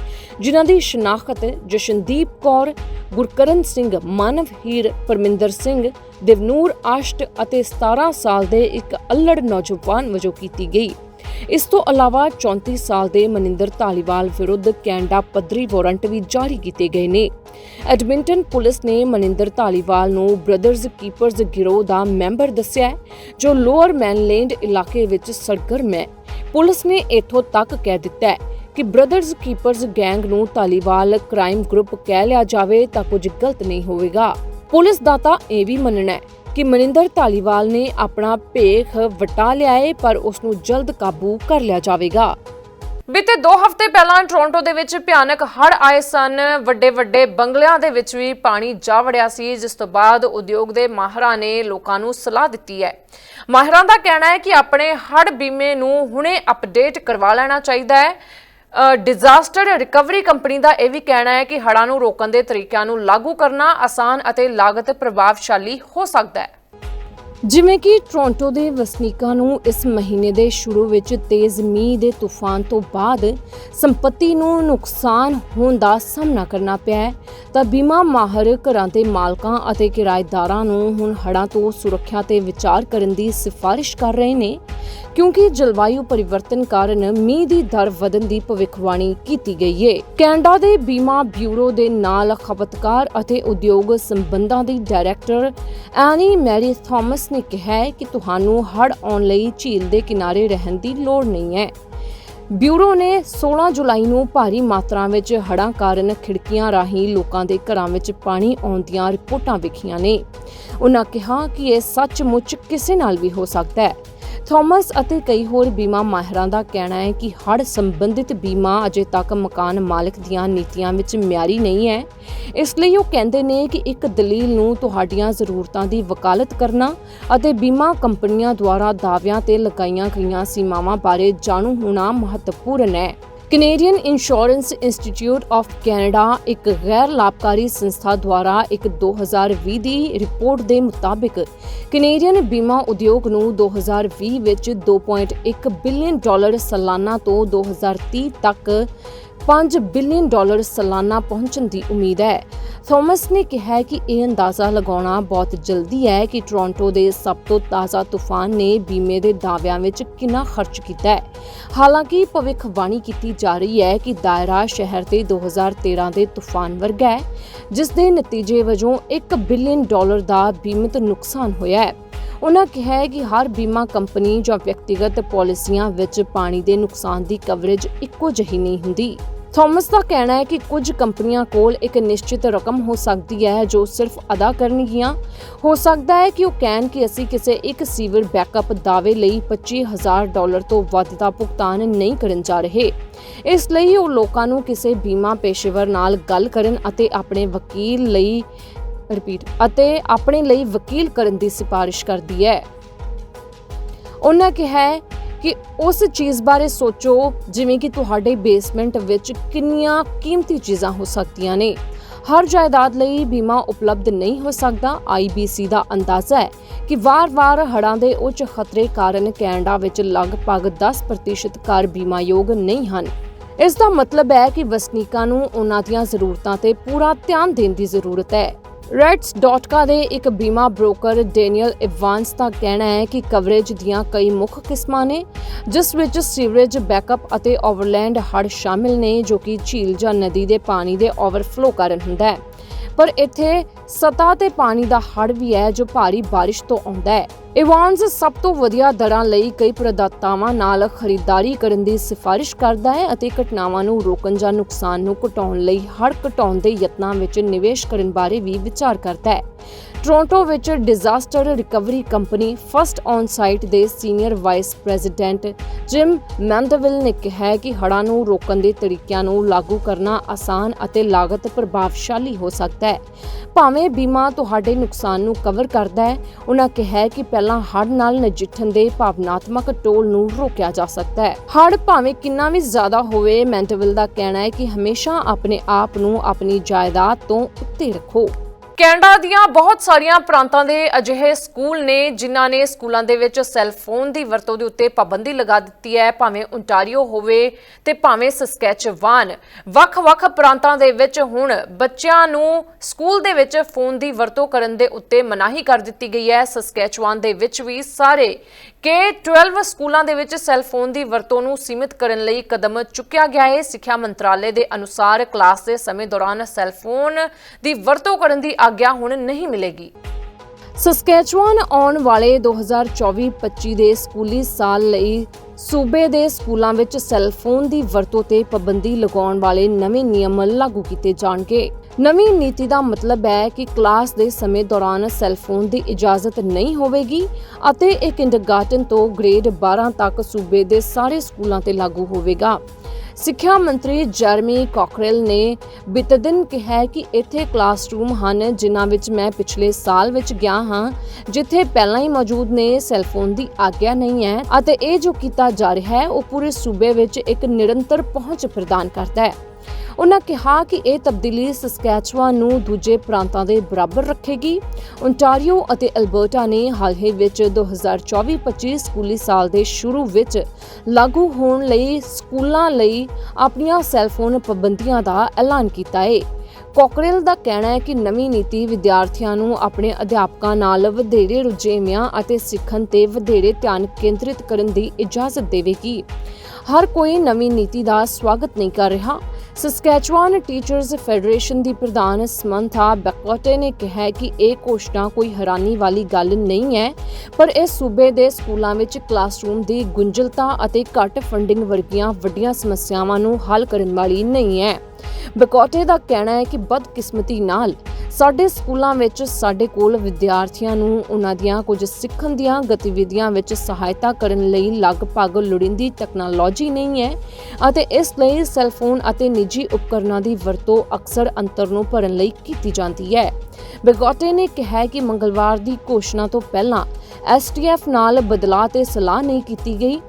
ਜਿਨ੍ਹਾਂ ਦੀ ਸ਼ਨਾਖਤ ਜਸ਼ਨਦੀਪ ਕੌਰ, ਗੁਰਕਰਨ ਸਿੰਘ, ਮਾਨਵ ਹੀਰ, ਪਰਮਿੰਦਰ ਸਿੰਘ, ਦਿਵਨੂਰ ਆਸ਼ਟ ਅਤੇ 17 ਸਾਲ ਦੇ ਇੱਕ ਅਲੜ ਨੌਜਵਾਨ ਵਜੋਂ ਕੀਤੀ ਗਈ। ਇਸ ਤੋਂ ਇਲਾਵਾ 34 ਸਾਲ ਦੇ ਮਨਿੰਦਰ ਧਾਲੀਵਾਲ ਵਿਰੁੱਧ ਕੈਨੇਡਾ ਪੱਧਰੀ ਵਾਰੰਟ ਵੀ ਜਾਰੀ ਕੀਤੇ ਗਏ ਨੇ। ਐਡਮਿੰਟਨ ਪੁਲਿਸ ਨੇ ਮਨਿੰਦਰ ਧਾਲੀਵਾਲ ਨੂੰ ਬ੍ਰਦਰਜ਼ ਕੀਪਰਜ਼ ਗਿਰੋਹ ਦਾ ਮੈਂਬਰ ਦੱਸਿਆ ਹੈ, ਜੋ ਲੋਅਰ ਮੈਨਲੈਂਡ ਇਲਾਕੇ ਵਿੱਚ ਸਰਗਰਮ ਹੈ। ਪੁਲਿਸ ਨੇ ਇਥੋਂ ਤੱਕ ਕਹਿ ਦਿੱਤਾ ਹੈ ਕਿ ਬ੍ਰਦਰਜ਼ ਕੀਪਰਜ਼ ਗੈਂਗ ਨੂੰ ਧਾਲੀਵਾਲ ਕ੍ਰਾਈਮ ਗਰੁੱਪ ਕਹਿ ਲਿਆ ਜਾਵੇ ਤਾਂ ਕੁਝ ਗਲਤ ਨਹੀਂ ਹੋਵੇਗਾ। ਪੁਲਿਸ ਦਾ ਤਾਂ ਇਹ ਵੀ ਮੰਨਣਾ ਹੈ ਕਿ ਮਨਿੰਦਰ ਧਾਲੀਵਾਲ ਨੇ ਆਪਣਾ ਭੇਖ ਵਟਾ ਲਿਆ ਹੈ ਪਰ ਉਸ ਨੂੰ ਜਲਦ ਕਾਬੂ ਕਰ ਲਿਆ ਜਾਵੇਗਾ। ਬੀਤੇ 2 ਹਫ਼ਤੇ ਪਹਿਲਾਂ ਟੋਰਾਂਟੋ ਦੇ ਵਿੱਚ ਭਿਆਨਕ ਹੜ੍ਹ ਆਏ ਸਨ। ਵੱਡੇ ਵੱਡੇ ਬੰਗਲਿਆਂ ਦੇ ਵਿੱਚ ਵੀ ਪਾਣੀ ਜਾ ਵੜਿਆ ਸੀ, ਜਿਸ ਤੋਂ ਬਾਅਦ ਉਦਯੋਗ ਦੇ ਮਾਹਰਾਂ ਨੇ ਲੋਕਾਂ ਨੂੰ ਸਲਾਹ ਦਿੱਤੀ ਹੈ। ਮਾਹਰਾਂ ਦਾ ਕਹਿਣਾ ਹੈ ਕਿ ਆਪਣੇ ਹੜ੍ਹ ਬੀਮੇ ਨੂੰ ਹੁਣੇ ਅਪਡੇਟ ਕਰਵਾ ਲੈਣਾ ਚਾਹੀਦਾ ਹੈ। ਡਿਜ਼ਾਸਟਰ ਰਿਕਵਰੀ ਕੰਪਨੀ ਦਾ ਇਹ ਵੀ ਕਹਿਣਾ ਹੈ ਕਿ ਹੜ੍ਹਾਂ ਨੂੰ ਰੋਕਣ ਦੇ ਤਰੀਕਿਆਂ ਨੂੰ ਲਾਗੂ ਕਰਨਾ ਆਸਾਨ ਅਤੇ ਲਾਗਤ ਪ੍ਰਭਾਵਸ਼ਾਲੀ ਹੋ ਸਕਦਾ ਹੈ। ਜਿਵੇਂ ਕਿ ਟੋਰਾਂਟੋ ਦੇ ਵਸਨੀਕਾਂ ਨੂੰ ਇਸ ਮਹੀਨੇ ਦੇ ਸ਼ੁਰੂ ਵਿੱਚ ਤੇਜ਼ ਮੀਂਹ ਦੇ ਤੂਫਾਨ ਤੋਂ ਬਾਅਦ ਸੰਪਤੀ ਨੂੰ ਨੁਕਸਾਨ ਹੋਣ ਦਾ ਸਾਹਮਣਾ ਕਰਨਾ ਪਿਆ ਹੈ, ਤਾਂ ਬੀਮਾ ਮਾਹਰ ਘਰਾਂ ਦੇ ਮਾਲਕਾਂ ਅਤੇ ਕਿਰਾਏਦਾਰਾਂ ਨੂੰ ਹੁਣ ਹੜ੍ਹਾਂ ਤੋਂ ਸੁਰੱਖਿਆ ਤੇ ਵਿਚਾਰ ਕਰਨ ਦੀ ਸਿਫਾਰਿਸ਼ ਕਰ ਰਹੇ ਨੇ ਕਿਉਂਕਿ ਜਲਵਾਯੂ ਪਰਿਵਰਤਨ ਕਾਰਨ ਮੀਂਹ ਦੀ ਦਰ ਵਧਣ ਦੀ ਭਵਿੱਖਬਾਣੀ ਕੀਤੀ ਗਈ ਹੈ ਕੈਨੇਡਾ ਦੇ ਬੀਮਾ ਬਿਊਰੋ ਦੇ ਨਾਲ ਖਪਤਕਾਰ ਅਤੇ ਉਦਯੋਗ ਸੰਬੰਧਾਂ ਦੀ ਡਾਇਰੈਕਟਰ ਐਨੀ ਮੈਰੀ ਥਾਮਸ ਨੇ ਕਿਹਾ ਹੈ ਕਿ ਤੁਹਾਨੂੰ ਹੜ ਆਉਣ ਲਈ ਝੀਲ ਦੇ ਕਿਨਾਰੇ ਰਹਿਣ ਦੀ ਲੋੜ ਨਹੀਂ ਹੈ। ਬਿਊਰੋ ਨੇ 16 ਜੁਲਾਈ ਨੂੰ ਭਾਰੀ ਮਾਤਰਾ ਵਿੱਚ ਹੜ੍ਹਾਂ ਕਾਰਨ ਖਿੜਕੀਆਂ ਰਾਹੀਂ ਲੋਕਾਂ ਦੇ ਘਰਾਂ ਵਿੱਚ ਪਾਣੀ ਆਉਣ ਦੀਆਂ ਰਿਪੋਰਟਾਂ ਵਿਖੀਆਂ ਨੇ। ਉਨ੍ਹਾਂ ਕਿਹਾ ਕਿ ਇਹ ਸੱਚਮੁੱਚ ਕਿਸੇ ਨਾਲ ਵੀ ਹੋ ਸਕਦਾ ਹੈ। ਥਾਮਸ ਅਤੇ ਕਈ ਹੋਰ ਬੀਮਾ ਮਾਹਿਰਾਂ ਦਾ ਕਹਿਣਾ ਹੈ ਕਿ ਹੜ੍ਹ ਸੰਬੰਧਿਤ ਬੀਮਾ ਅਜੇ ਤੱਕ ਮਕਾਨ ਮਾਲਕ ਦੀਆਂ ਨੀਤੀਆਂ ਵਿੱਚ ਮਿਆਰੀ ਨਹੀਂ ਹੈ। ਇਸ ਲਈ ਉਹ ਕਹਿੰਦੇ ਨੇ ਕਿ ਇੱਕ ਦਲੀਲ ਨੂੰ ਤੁਹਾਡੀਆਂ ਜ਼ਰੂਰਤਾਂ ਦੀ ਵਕਾਲਤ ਕਰਨਾ ਅਤੇ ਬੀਮਾ ਕੰਪਨੀਆਂ ਦੁਆਰਾ ਦਾਅਵਿਆਂ ਤੇ ਲਗਾਈਆਂ ਗਈਆਂ ਸੀਮਾਵਾਂ ਬਾਰੇ ਜਾਣੂ ਹੋਣਾ ਮਹੱਤਵਪੂਰਨ ਹੈ। Canadian insurance institute of Canada ਇੱਕ ਗੈਰ ਲਾਭਕਾਰੀ ਸੰਸਥਾ ਦੁਆਰਾ ਇੱਕ 2020 ਦੀ ਰਿਪੋਰਟ ਦੇ ਮੁਤਾਬਿਕ ਕੈਨੇਡੀਅਨ ਬੀਮਾ ਉਦਯੋਗ ਨੂੰ 2020 ਵਿੱਚ 2.1 ਬਿਲੀਅਨ ਡਾਲਰ ਸਾਲਾਨਾ ਤੋਂ 2030 ਤੱਕ 5 ਬਿਲੀਅਨ ਡਾਲਰ ਸਾਲਾਨਾ ਪਹੁੰਚਣ ਦੀ ਉਮੀਦ ਹੈ। ਥਾਮਸ ਨੇ ਕਿਹਾ ਕਿ ਇਹ ਅੰਦਾਜ਼ਾ ਲਗਾਉਣਾ ਬਹੁਤ ਜਲਦੀ ਹੈ ਕਿ ਟੋਰਾਂਟੋ ਦੇ ਸਭ ਤੋਂ ਤਾਜ਼ਾ ਤੂਫਾਨ ਨੇ ਬੀਮੇ ਦੇ ਦਾਅਵਿਆਂ ਵਿੱਚ ਕਿੰਨਾ ਖਰਚ ਕੀਤਾ ਹੈ। ਹਾਲਾਂਕਿ, ਭਵਿੱਖਬਾਣੀ ਕੀਤੀ ਜਾ ਰਹੀ ਹੈ ਕਿ ਦਾਇਰਾ ਸ਼ਹਿਰ ਤੇ 2013 ਦੇ ਤੂਫਾਨ ਵਰਗਾ ਹੈ, ਜਿਸ ਦੇ ਨਤੀਜੇ ਵਜੋਂ 1 ਬਿਲੀਅਨ ਡਾਲਰ ਦਾ ਬੀਮਿਤ ਨੁਕਸਾਨ ਹੋਇਆ ਹੈ। ਉਹਨਾਂ ਕਿਹਾ ਹੈ ਕਿ ਹਰ ਬੀਮਾ ਕੰਪਨੀ ਜਾਂ ਵਿਅਕਤੀਗਤ ਪਾਲਿਸੀਆਂ ਵਿੱਚ ਪਾਣੀ ਦੇ ਨੁਕਸਾਨ ਦੀ ਕਵਰੇਜ ਇੱਕੋ ਜਿਹੀ ਨਹੀਂ ਹੁੰਦੀ। ਥਾਮਸ ਦਾ ਕਹਿਣਾ ਹੈ ਕਿ ਕੁਝ ਕੰਪਨੀਆਂ ਕੋਲ ਇੱਕ ਨਿਸ਼ਚਿਤ ਰਕਮ ਹੋ ਸਕਦੀ ਹੈ ਜੋ ਸਿਰਫ ਅਦਾ ਕਰਨਗੀਆਂ। ਹੋ ਸਕਦਾ ਹੈ ਕਿ ਉਹ ਕਹਿਣ ਕਿ ਅਸੀਂ ਕਿਸੇ ਇੱਕ ਸੀਵਰ ਬੈਕਅਪ ਦਾਅਵੇ ਲਈ 25000 ਡਾਲਰ ਤੋਂ ਵੱਧ ਦਾ ਭੁਗਤਾਨ ਨਹੀਂ ਕਰਨ ਜਾ ਰਹੇ। ਇਸ ਲਈ ਉਹ ਲੋਕਾਂ ਨੂੰ ਕਿਸੇ ਬੀਮਾ ਪੇਸ਼ੇਵਰ ਨਾਲ ਗੱਲ ਕਰਨ ਅਤੇ ਆਪਣੇ ਵਕੀਲ ਲਈ ਰਿਪੀਟ ਅਤੇ ਆਪਣੇ ਲਈ ਵਕੀਲ ਕਰਨ ਦੀ ਸਿਫਾਰਿਸ਼ ਕਰਦੀ ਹੈ। ਉਹਨਾਂ ਕਿਹਾ ਕਿ ਉਸ ਚੀਜ਼ ਬਾਰੇ ਸੋਚੋ, ਜਿਵੇਂ ਕਿ ਤੁਹਾਡੇ ਬੇਸਮੈਂਟ ਵਿੱਚ ਕਿੰਨੀਆਂ ਕੀਮਤੀ ਚੀਜ਼ਾਂ ਹੋ ਸਕਦੀਆਂ ਨੇ। ਹਰ ਜਾਇਦਾਦ ਲਈ ਬੀਮਾ ਉਪਲਬਧ ਨਹੀਂ ਹੋ ਸਕਦਾ। IBC ਦਾ ਅੰਦਾਜ਼ਾ ਹੈ ਕਿ ਵਾਰ-ਵਾਰ ਹੜ੍ਹਾਂ ਦੇ ਉੱਚ ਖਤਰੇ ਕਾਰਨ ਕੈਨੇਡਾ ਵਿੱਚ ਲਗਭਗ 10% ਘਰ ਬੀਮਾਯੋਗ ਨਹੀਂ ਹਨ। ਇਸ ਦਾ ਮਤਲਬ ਹੈ ਕਿ ਵਸਨੀਕਾਂ ਨੂੰ ਉਹਨਾਂ ਦੀਆਂ ਜ਼ਰੂਰਤਾਂ ਤੇ ਪੂਰਾ ਧਿਆਨ ਦੇਣ ਦੀ ਜ਼ਰੂਰਤ ਹੈ। ਰੈਟਸ.ਕਾ ਦੇ ਇੱਕ ਬੀਮਾ ਬ੍ਰੋਕਰ ਡੈਨੀਅਲ ਇਵਾਂਸ ਦਾ ਕਹਿਣਾ ਹੈ ਕਿ ਕਵਰੇਜ ਦੀਆਂ ਕਈ ਮੁੱਖ ਕਿਸਮਾਂ ਨੇ, ਜਿਸ ਵਿੱਚ ਸੀਵਰੇਜ ਬੈਕਅਪ ਅਤੇ ਓਵਰਲੈਂਡ ਹੜ੍ਹ ਸ਼ਾਮਿਲ ਨੇ, ਜੋ ਕਿ ਝੀਲ ਜਾਂ ਨਦੀ ਦੇ ਪਾਣੀ ਦੇ ਓਵਰਫਲੋ ਕਾਰਨ ਹੁੰਦਾ ਹੈ। ਪਰ ਇੱਥੇ ਸਤਹ ਤੇ ਪਾਣੀ ਦਾ ਹੜ ਵੀ ਹੈ ਜੋ ਭਾਰੀ ਬਾਰਿਸ਼ ਤੋਂ ਆਉਂਦਾ ਹੈ। ਇਵਾਨਸ ਸਭ ਤੋਂ ਵਧੀਆ ਦਰਾਂ ਲਈ ਕਈ ਪ੍ਰਦਾਤਾਵਾਂ ਨਾਲ ਖਰੀਦਦਾਰੀ ਕਰਨ ਦੀ ਸਿਫਾਰਿਸ਼ ਕਰਦਾ ਹੈ ਅਤੇ ਘਟਨਾਵਾਂ ਨੂੰ ਰੋਕਣ ਜਾਂ ਨੁਕਸਾਨ ਨੂੰ ਘਟਾਉਣ ਲਈ ਹੜ੍ਹ ਘਟਾਉਣ ਦੇ ਯਤਨਾਂ ਵਿੱਚ ਨਿਵੇਸ਼ ਕਰਨ ਬਾਰੇ ਵੀ ਵਿਚਾਰ ਕਰਦਾ ਹੈ। ਟੋਰਾਂਟੋ ਵਿੱਚ disaster recovery company first on site ਦੇ senior vice president Jim Mandeville ਨੇ ਕਿਹਾ ਕਿ ਹੜਾਂ ਨੂੰ ਰੋਕਣ ਦੇ ਤਰੀਕਿਆਂ ਨੂੰ ਲਾਗੂ ਕਰਨਾ ਆਸਾਨ ਅਤੇ ਲਾਗਤ ਪ੍ਰਭਾਵਸ਼ਾਲੀ ਹੋ ਸਕਦਾ ਹੈ। ਭਾਵੇਂ ਬੀਮਾ ਤੁਹਾਡੇ ਨੁਕਸਾਨ ਨੂੰ ਕਵਰ ਕਰਦਾ ਹੈ। ਉਹਨਾਂ ਕਿਹਾ ਕਿ ਪਹਿਲਾਂ ਹੜ ਨਾਲ ਨਜਿੱਠਣ ਦੇ ਭਾਵਨਾਤਮਕ ਟੋਲ ਨੂੰ ਰੋਕਿਆ ਜਾ ਸਕਦਾ ਹੈ। ਹੜ ਭਾਵੇਂ ਕਿੰਨਾ ਵੀ ਜ਼ਿਆਦਾ ਹੋਵੇ ਮੈਂਟਵਿਲ ਦਾ ਕਹਿਣਾ ਹੈ ਕਿ ਹਮੇਸ਼ਾ ਆਪਣੇ ਆਪ ਨੂੰ ਆਪਣੀ ਜਾਇਦਾਦ ਤੋਂ ਉੱਤੇ ਰੱਖੋ। ਕੈਨੇਡਾ ਦੀਆਂ ਬਹੁਤ ਸਾਰੀਆਂ ਪ੍ਰਾਂਤਾਂ ਦੇ ਅਜਿਹੇ ਸਕੂਲ ਨੇ, ਜਿਨ੍ਹਾਂ ਨੇ ਸਕੂਲਾਂ ਦੇ ਵਿੱਚ ਸੈੱਲ ਫੋਨ ਦੀ ਵਰਤੋਂ ਦੇ ਉੱਤੇ ਪਾਬੰਦੀ ਲਗਾ ਦਿੱਤੀ ਹੈ, ਭਾਵੇਂ ਓਨਟਾਰੀਓ ਹੋਵੇ ਤੇ ਭਾਵੇਂ ਸਸਕੈਚਵਾਨ। ਵੱਖ-ਵੱਖ ਪ੍ਰਾਂਤਾਂ ਦੇ ਵਿੱਚ ਹੁਣ ਬੱਚਿਆਂ ਨੂੰ ਸਕੂਲ ਦੇ ਵਿੱਚ ਫੋਨ ਦੀ ਵਰਤੋਂ ਕਰਨ ਦੇ ਉੱਤੇ ਮਨਾਹੀ ਕਰ ਦਿੱਤੀ ਗਈ ਹੈ। ਸਸਕੈਚਵਾਨ ਦੇ ਵਿੱਚ ਵੀ ਸਾਰੇ ਕਿ 12 ਸਕੂਲਾਂ ਦੇ ਵਿੱਚ ਸੈੱਲ ਫੋਨ ਦੀ ਵਰਤੋਂ ਨੂੰ ਸੀਮਿਤ ਕਰਨ ਲਈ ਕਦਮ ਚੁੱਕਿਆ ਗਿਆ ਹੈ। ਸਿੱਖਿਆ ਮੰਤਰਾਲੇ ਦੇ ਅਨੁਸਾਰ ਕਲਾਸ ਦੇ ਸਮੇਂ ਦੌਰਾਨ ਸੈੱਲ ਫੋਨ ਦੀ ਵਰਤੋਂ ਕਰਨ ਦੀ ਆਗਿਆ ਹੁਣ ਨਹੀਂ ਮਿਲੇਗੀ। ਸਸਕੈਚੁਆਨ ਆਉਣ ਵਾਲੇ 2024-25 ਦੇ ਸਕੂਲੀ ਸਾਲ ਲਈ ਸੂਬੇ ਦੇ ਸਕੂਲਾਂ ਵਿੱਚ ਸੈੱਲ ਦੀ ਵਰਤੋਂ ਤੇ ਪਾਬੰਦੀ ਲਗਾਉਣ ਵਾਲੇ ਨਵੇਂ ਨਿਯਮ ਲਾਗੂ ਕੀਤੇ ਜਾਣਗੇ। ਨਵੀਂ ਨੀਤੀ ਦਾ ਮਤਲਬ ਹੈ ਕਿ ਕਲਾਸ ਦੇ ਸਮੇਂ ਦੌਰਾਨ ਸੈੱਲਫੋਨ ਦੀ ਇਜਾਜ਼ਤ ਨਹੀਂ ਹੋਵੇਗੀ ਅਤੇ ਇਹ ਕਿੰਡਰਗਾਰਟਨ ਤੋਂ ਗ੍ਰੇਡ 12 ਤੱਕ ਸੂਬੇ ਦੇ ਸਾਰੇ ਸਕੂਲਾਂ ਤੇ ਲਾਗੂ ਹੋਵੇਗਾ। ਸਿੱਖਿਆ ਮੰਤਰੀ ਜਰਮੀ ਕਾਕਰੇਲ ਨੇ ਬੀਤੇ ਦਿਨ ਕਿਹਾ ਕਿ ਇੱਥੇ ਕਲਾਸਰੂਮ ਹਨ, ਜਿਨ੍ਹਾਂ ਵਿੱਚ ਮੈਂ ਪਿਛਲੇ ਸਾਲ ਵਿੱਚ ਗਿਆ ਹਾਂ, ਜਿੱਥੇ ਪਹਿਲਾਂ ਹੀ ਮੌਜੂਦ ਨੇ ਸੈੱਲਫੋਨ ਦੀ ਆਗਿਆ ਨਹੀਂ ਹੈ ਅਤੇ ਇਹ ਜੋ ਕੀਤਾ ਜਾ ਰਿਹਾ ਹੈ, ਉਹ ਪੂਰੇ ਸੂਬੇ ਵਿੱਚ ਇੱਕ ਨਿਰੰਤਰ ਪਹੁੰਚ ਪ੍ਰਦਾਨ ਕਰਦਾ ਹੈ। ਉਹਨਾਂ ਕਿਹਾ ਕਿ ਇਹ ਤਬਦੀਲੀ ਸਸਕੈਚੁਆਨ ਨੂੰ ਦੂਜੇ ਪ੍ਰਾਂਤਾਂ ਦੇ ਬਰਾਬਰ ਰੱਖੇਗੀ। ਓਨਟਾਰੀਓ ਅਤੇ ਅਲਬਰਟਾ ਨੇ ਹਾਲ ਹੀ ਵਿੱਚ 2024-25 ਸਕੂਲੀ ਸਾਲ ਦੇ ਸ਼ੁਰੂ ਵਿੱਚ ਲਾਗੂ ਹੋਣ ਲਈ ਸਕੂਲਾਂ ਲਈ ਆਪਣੀਆਂ ਸੈੱਲ ਫੋਨ ਪਾਬੰਦੀਆਂ ਦਾ ਐਲਾਨ ਕੀਤਾ ਹੈ ਕੋਕਰੇਲ ਦਾ ਕਹਿਣਾ ਹੈ ਕਿ ਨਵੀਂ ਨੀਤੀ ਵਿਦਿਆਰਥੀਆਂ ਨੂੰ ਆਪਣੇ ਅਧਿਆਪਕਾਂ ਨਾਲ ਵਧੇਰੇ ਰੁਝੇਵਿਆਂ ਅਤੇ ਸਿੱਖਣ ਤੇ ਵਧੇਰੇ ਧਿਆਨ ਕੇਂਦਰਿਤ ਕਰਨ ਦੀ ਇਜਾਜ਼ਤ ਦੇਵੇਗੀ। ਹਰ ਕੋਈ ਨਵੀਂ ਨੀਤੀ ਦਾ ਸਵਾਗਤ ਨਹੀਂ ਕਰ ਰਿਹਾ। ਸਸਕੈਚੁਆਨ ਟੀਚਰਜ਼ ਫੈਡਰੇਸ਼ਨ ਦੀ ਪ੍ਰਧਾਨ ਸਮੰਥਾ ਬੈਕੋਟੇ ਨੇ ਕਿਹਾ ਕਿ ਇਹ ਘੋਸ਼ਣਾ ਕੋਈ ਹੈਰਾਨੀ ਵਾਲੀ ਗੱਲ ਨਹੀਂ ਹੈ, ਪਰ ਇਹ ਸੂਬੇ ਦੇ ਸਕੂਲਾਂ ਵਿੱਚ ਕਲਾਸਰੂਮ ਦੀ ਗੁੰਝਲਤਾ ਅਤੇ ਘੱਟ ਫੰਡਿੰਗ ਵਰਗੀਆਂ ਵੱਡੀਆਂ ਸਮੱਸਿਆਵਾਂ ਨੂੰ ਹੱਲ ਕਰਨ ਵਾਲੀ ਨਹੀਂ ਹੈ। ਬਕੌਟੇ ਦਾ ਕਹਿਣਾ ਹੈ ਕਿ ਬਦਕਿਸਮਤੀ ਨਾਲ ਸਾਡੇ ਸਕੂਲਾਂ ਵਿੱਚ ਸਾਡੇ ਕੋਲ ਵਿਦਿਆਰਥੀਆਂ ਨੂੰ ਉਹਨਾਂ ਦੀਆਂ ਕੁਝ ਸਿੱਖਣ ਦੀਆਂ ਗਤੀਵਿਧੀਆਂ ਵਿੱਚ ਸਹਾਇਤਾ ਕਰਨ ਲਈ ਲਗਭਗ ਲੋੜੀਂਦੀ ਟੈਕਨੋਲੋਜੀ ਨਹੀਂ ਹੈ ਅਤੇ ਇਸ ਲਈ ਸੈੱਲਫੋਨ ਅਤੇ ਨਿੱਜੀ ਉਪਕਰਨਾਂ ਦੀ ਵਰਤੋਂ ਅਕਸਰ ਅੰਤਰ ਨੂੰ ਭਰਨ ਲਈ ਕੀਤੀ ਜਾਂਦੀ ਹੈ। ਬਗੋਟੇ ਨੇ ਕਿਹਾ ਕਿ ਮੰਗਲਵਾਰ ਦੀ ਘੋਸ਼ਣਾ ਤੋਂ ਪਹਿਲਾਂ ਐਸਟੀਐਫ ਨਾਲ ਬਦਲਾਅ ਤੇ ਸਲਾਹ ਨਹੀਂ ਕੀਤੀ ਗਈ।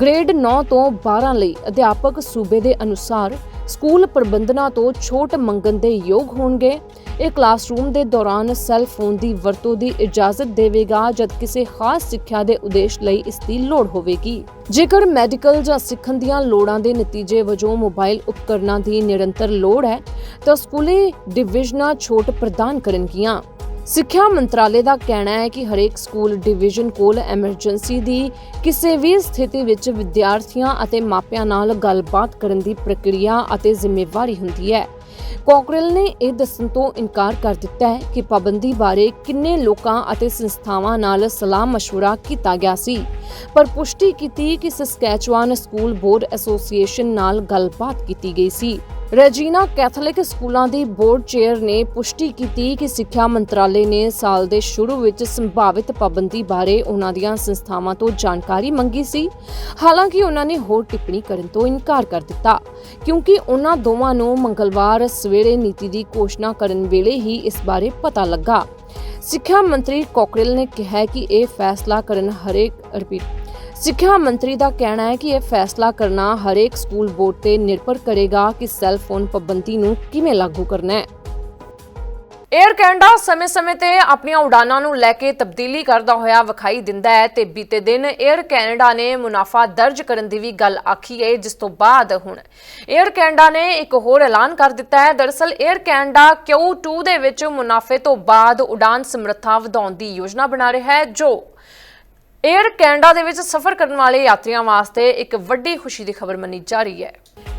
ਗ੍ਰੇਡ 9 ਤੋਂ 12 ਲਈ ਅਧਿਆਪਕ ਸੂਬੇ ਦੇ ਅਨੁਸਾਰ ਸਕੂਲ ਪ੍ਰਬੰਧਨਾਂ ਤੋਂ ਛੋਟ ਮੰਗਣ ਦੇ ਯੋਗ ਹੋਣਗੇ। ਇਹ ਕਲਾਸਰੂਮ ਦੇ ਦੌਰਾਨ ਸੈੱਲ ਫੋਨ ਦੀ ਵਰਤੋਂ ਦੀ ਇਜਾਜ਼ਤ ਦੇਵੇਗਾ, ਜਦ ਕਿਸੇ ਖਾਸ ਸਿੱਖਿਆ ਦੇ ਉਦੇਸ਼ ਲਈ ਇਸ ਦੀ ਲੋੜ ਹੋਵੇਗੀ। ਜੇਕਰ ਮੈਡੀਕਲ ਜਾਂ ਸਿੱਖਣ ਦੀਆਂ ਲੋੜਾਂ ਦੇ ਨਤੀਜੇ ਵਜੋਂ ਮੋਬਾਈਲ ਉਪਕਰਨਾਂ ਦੀ ਨਿਰੰਤਰ ਲੋੜ ਹੈ, ਤਾਂ ਸਕੂਲੀ ਡਿਵੀਜ਼ਨਾਂ ਛੋਟ ਪ੍ਰਦਾਨ ਕਰਨਗੀਆਂ। ਸਿੱਖਿਆ ਮੰਤਰਾਲੇ ਦਾ ਕਹਿਣਾ ਹੈ ਕਿ ਹਰੇਕ ਸਕੂਲ ਡਿਵੀਜ਼ਨ ਕੋਲ ਐਮਰਜੈਂਸੀ ਦੀ ਕਿਸੇ ਵੀ ਸਥਿਤੀ ਵਿੱਚ ਵਿਦਿਆਰਥੀਆਂ ਅਤੇ ਮਾਪਿਆਂ ਨਾਲ ਗੱਲਬਾਤ ਕਰਨ ਦੀ ਪ੍ਰਕਿਰਿਆ ਅਤੇ ਜ਼ਿੰਮੇਵਾਰੀ ਹੁੰਦੀ ਹੈ ਕੋਕਰੇਲ ਨੇ ਇਹ ਦੱਸਣ ਤੋਂ ਇਨਕਾਰ ਕਰ ਦਿੱਤਾ ਹੈ ਕਿ ਪਾਬੰਦੀ ਬਾਰੇ ਕਿੰਨੇ ਲੋਕਾਂ ਅਤੇ ਸੰਸਥਾਵਾਂ ਨਾਲ ਸਲਾਹ مشورہ ਕੀਤਾ ਗਿਆ ਸੀ ਪਰ ਪੁਸ਼ਟੀ ਕੀਤੀ ਕਿ ਸਸਕੈਚੁਆਨ ਸਕੂਲ ਬੋਰਡ ਐਸੋਸੀਏਸ਼ਨ ਨਾਲ ਗੱਲਬਾਤ ਕੀਤੀ ਗਈ ਸੀ ਰੈਜੀਨਾ ਕੈਥੋਲਿਕ ਸਕੂਲਾਂ ਦੀ ਬੋਰਡ ਚੇਅਰ ਨੇ ਪੁਸ਼ਟੀ ਕੀਤੀ ਕਿ ਸਿੱਖਿਆ ਮੰਤਰਾਲੇ ਨੇ ਸਾਲ ਦੇ ਸ਼ੁਰੂ ਵਿੱਚ ਸੰਭਾਵਿਤ ਪਾਬੰਦੀ ਬਾਰੇ ਉਹਨਾਂ ਦੀਆਂ ਸੰਸਥਾਵਾਂ ਤੋਂ ਜਾਣਕਾਰੀ ਮੰਗੀ ਸੀ। ਹਾਲਾਂਕਿ ਉਹਨਾਂ ਨੇ ਹੋਰ ਟਿੱਪਣੀ ਕਰਨ ਤੋਂ ਇਨਕਾਰ ਕਰ ਦਿੱਤਾ, ਕਿਉਂਕਿ ਉਹਨਾਂ ਦੋਵਾਂ ਨੂੰ ਮੰਗਲਵਾਰ ਸਵੇਰੇ ਨੀਤੀ ਦੀ ਘੋਸ਼ਣਾ ਕਰਨ ਵੇਲੇ ਹੀ ਇਸ ਬਾਰੇ ਪਤਾ ਲੱਗਾ। ਸਿੱਖਿਆ ਮੰਤਰੀ ਕੋਕਰੇਲ ਨੇ ਕਿਹਾ ਕਿ ਇਹ ਫੈਸਲਾ ਕਰਨ ਹਰੇਕ ਰਿਪੀਟ ਸਿੱਖਿਆ ਮੰਤਰੀ ਦਾ ਕਹਿਣਾ ਹੈ ਕਿ ਇਹ ਫੈਸਲਾ ਕਰਨਾ ਹਰੇਕ ਸਕੂਲ ਬੋਰਡ ਤੇ ਨਿਰਭਰ ਕਰੇਗਾ ਕਿ ਸੈੱਲ ਫੋਨ ਪਾਬੰਦੀ ਨੂੰ ਕਿਵੇਂ ਲਾਗੂ ਕਰਨਾ ਹੈ। 에ਅਰ ਕੈਨੇਡਾ ਸਮੇਂ-ਸਮੇਂ ਤੇ ਆਪਣੀਆਂ ਉਡਾਨਾਂ ਨੂੰ ਲੈ ਕੇ ਤਬਦੀਲੀ ਕਰਦਾ ਹੋਇਆ ਵਿਖਾਈ ਦਿੰਦਾ ਹੈ ਤੇ ਬੀਤੇ ਦਿਨ ਏਅਰ ਕੈਨੇਡਾ ਨੇ ਮੁਨਾਫਾ ਦਰਜ ਕਰਨ ਦੀ ਵੀ ਗੱਲ ਆਖੀ ਹੈ, ਜਿਸ ਤੋਂ ਬਾਅਦ ਹੁਣ ਏਅਰ ਕੈਨੇਡਾ ਨੇ ਇੱਕ ਹੋਰ ਐਲਾਨ ਕਰ ਦਿੱਤਾ ਹੈ। ਦਰਅਸਲ ਏਅਰ ਕੈਨੇਡਾ Q2 ਦੇ ਵਿੱਚ ਮੁਨਾਫੇ ਤੋਂ ਬਾਅਦ ਉਡਾਨ ਸਮਰੱਥਾ ਵਧਾਉਣ ਦੀ ਯੋਜਨਾ ਬਣਾ ਰਿਹਾ ਹੈ, ਜੋ 에ਅਰ ਕੈਨੇਡਾ ਦੇ ਵਿੱਚ ਸਫ਼ਰ ਕਰਨ ਵਾਲੇ ਯਾਤਰੀਆਂ ਵਾਸਤੇ ਇੱਕ ਵੱਡੀ ਖੁਸ਼ੀ ਦੀ ਖਬਰ ਮੰਨੀ ਜਾ ਰਹੀ ਹੈ।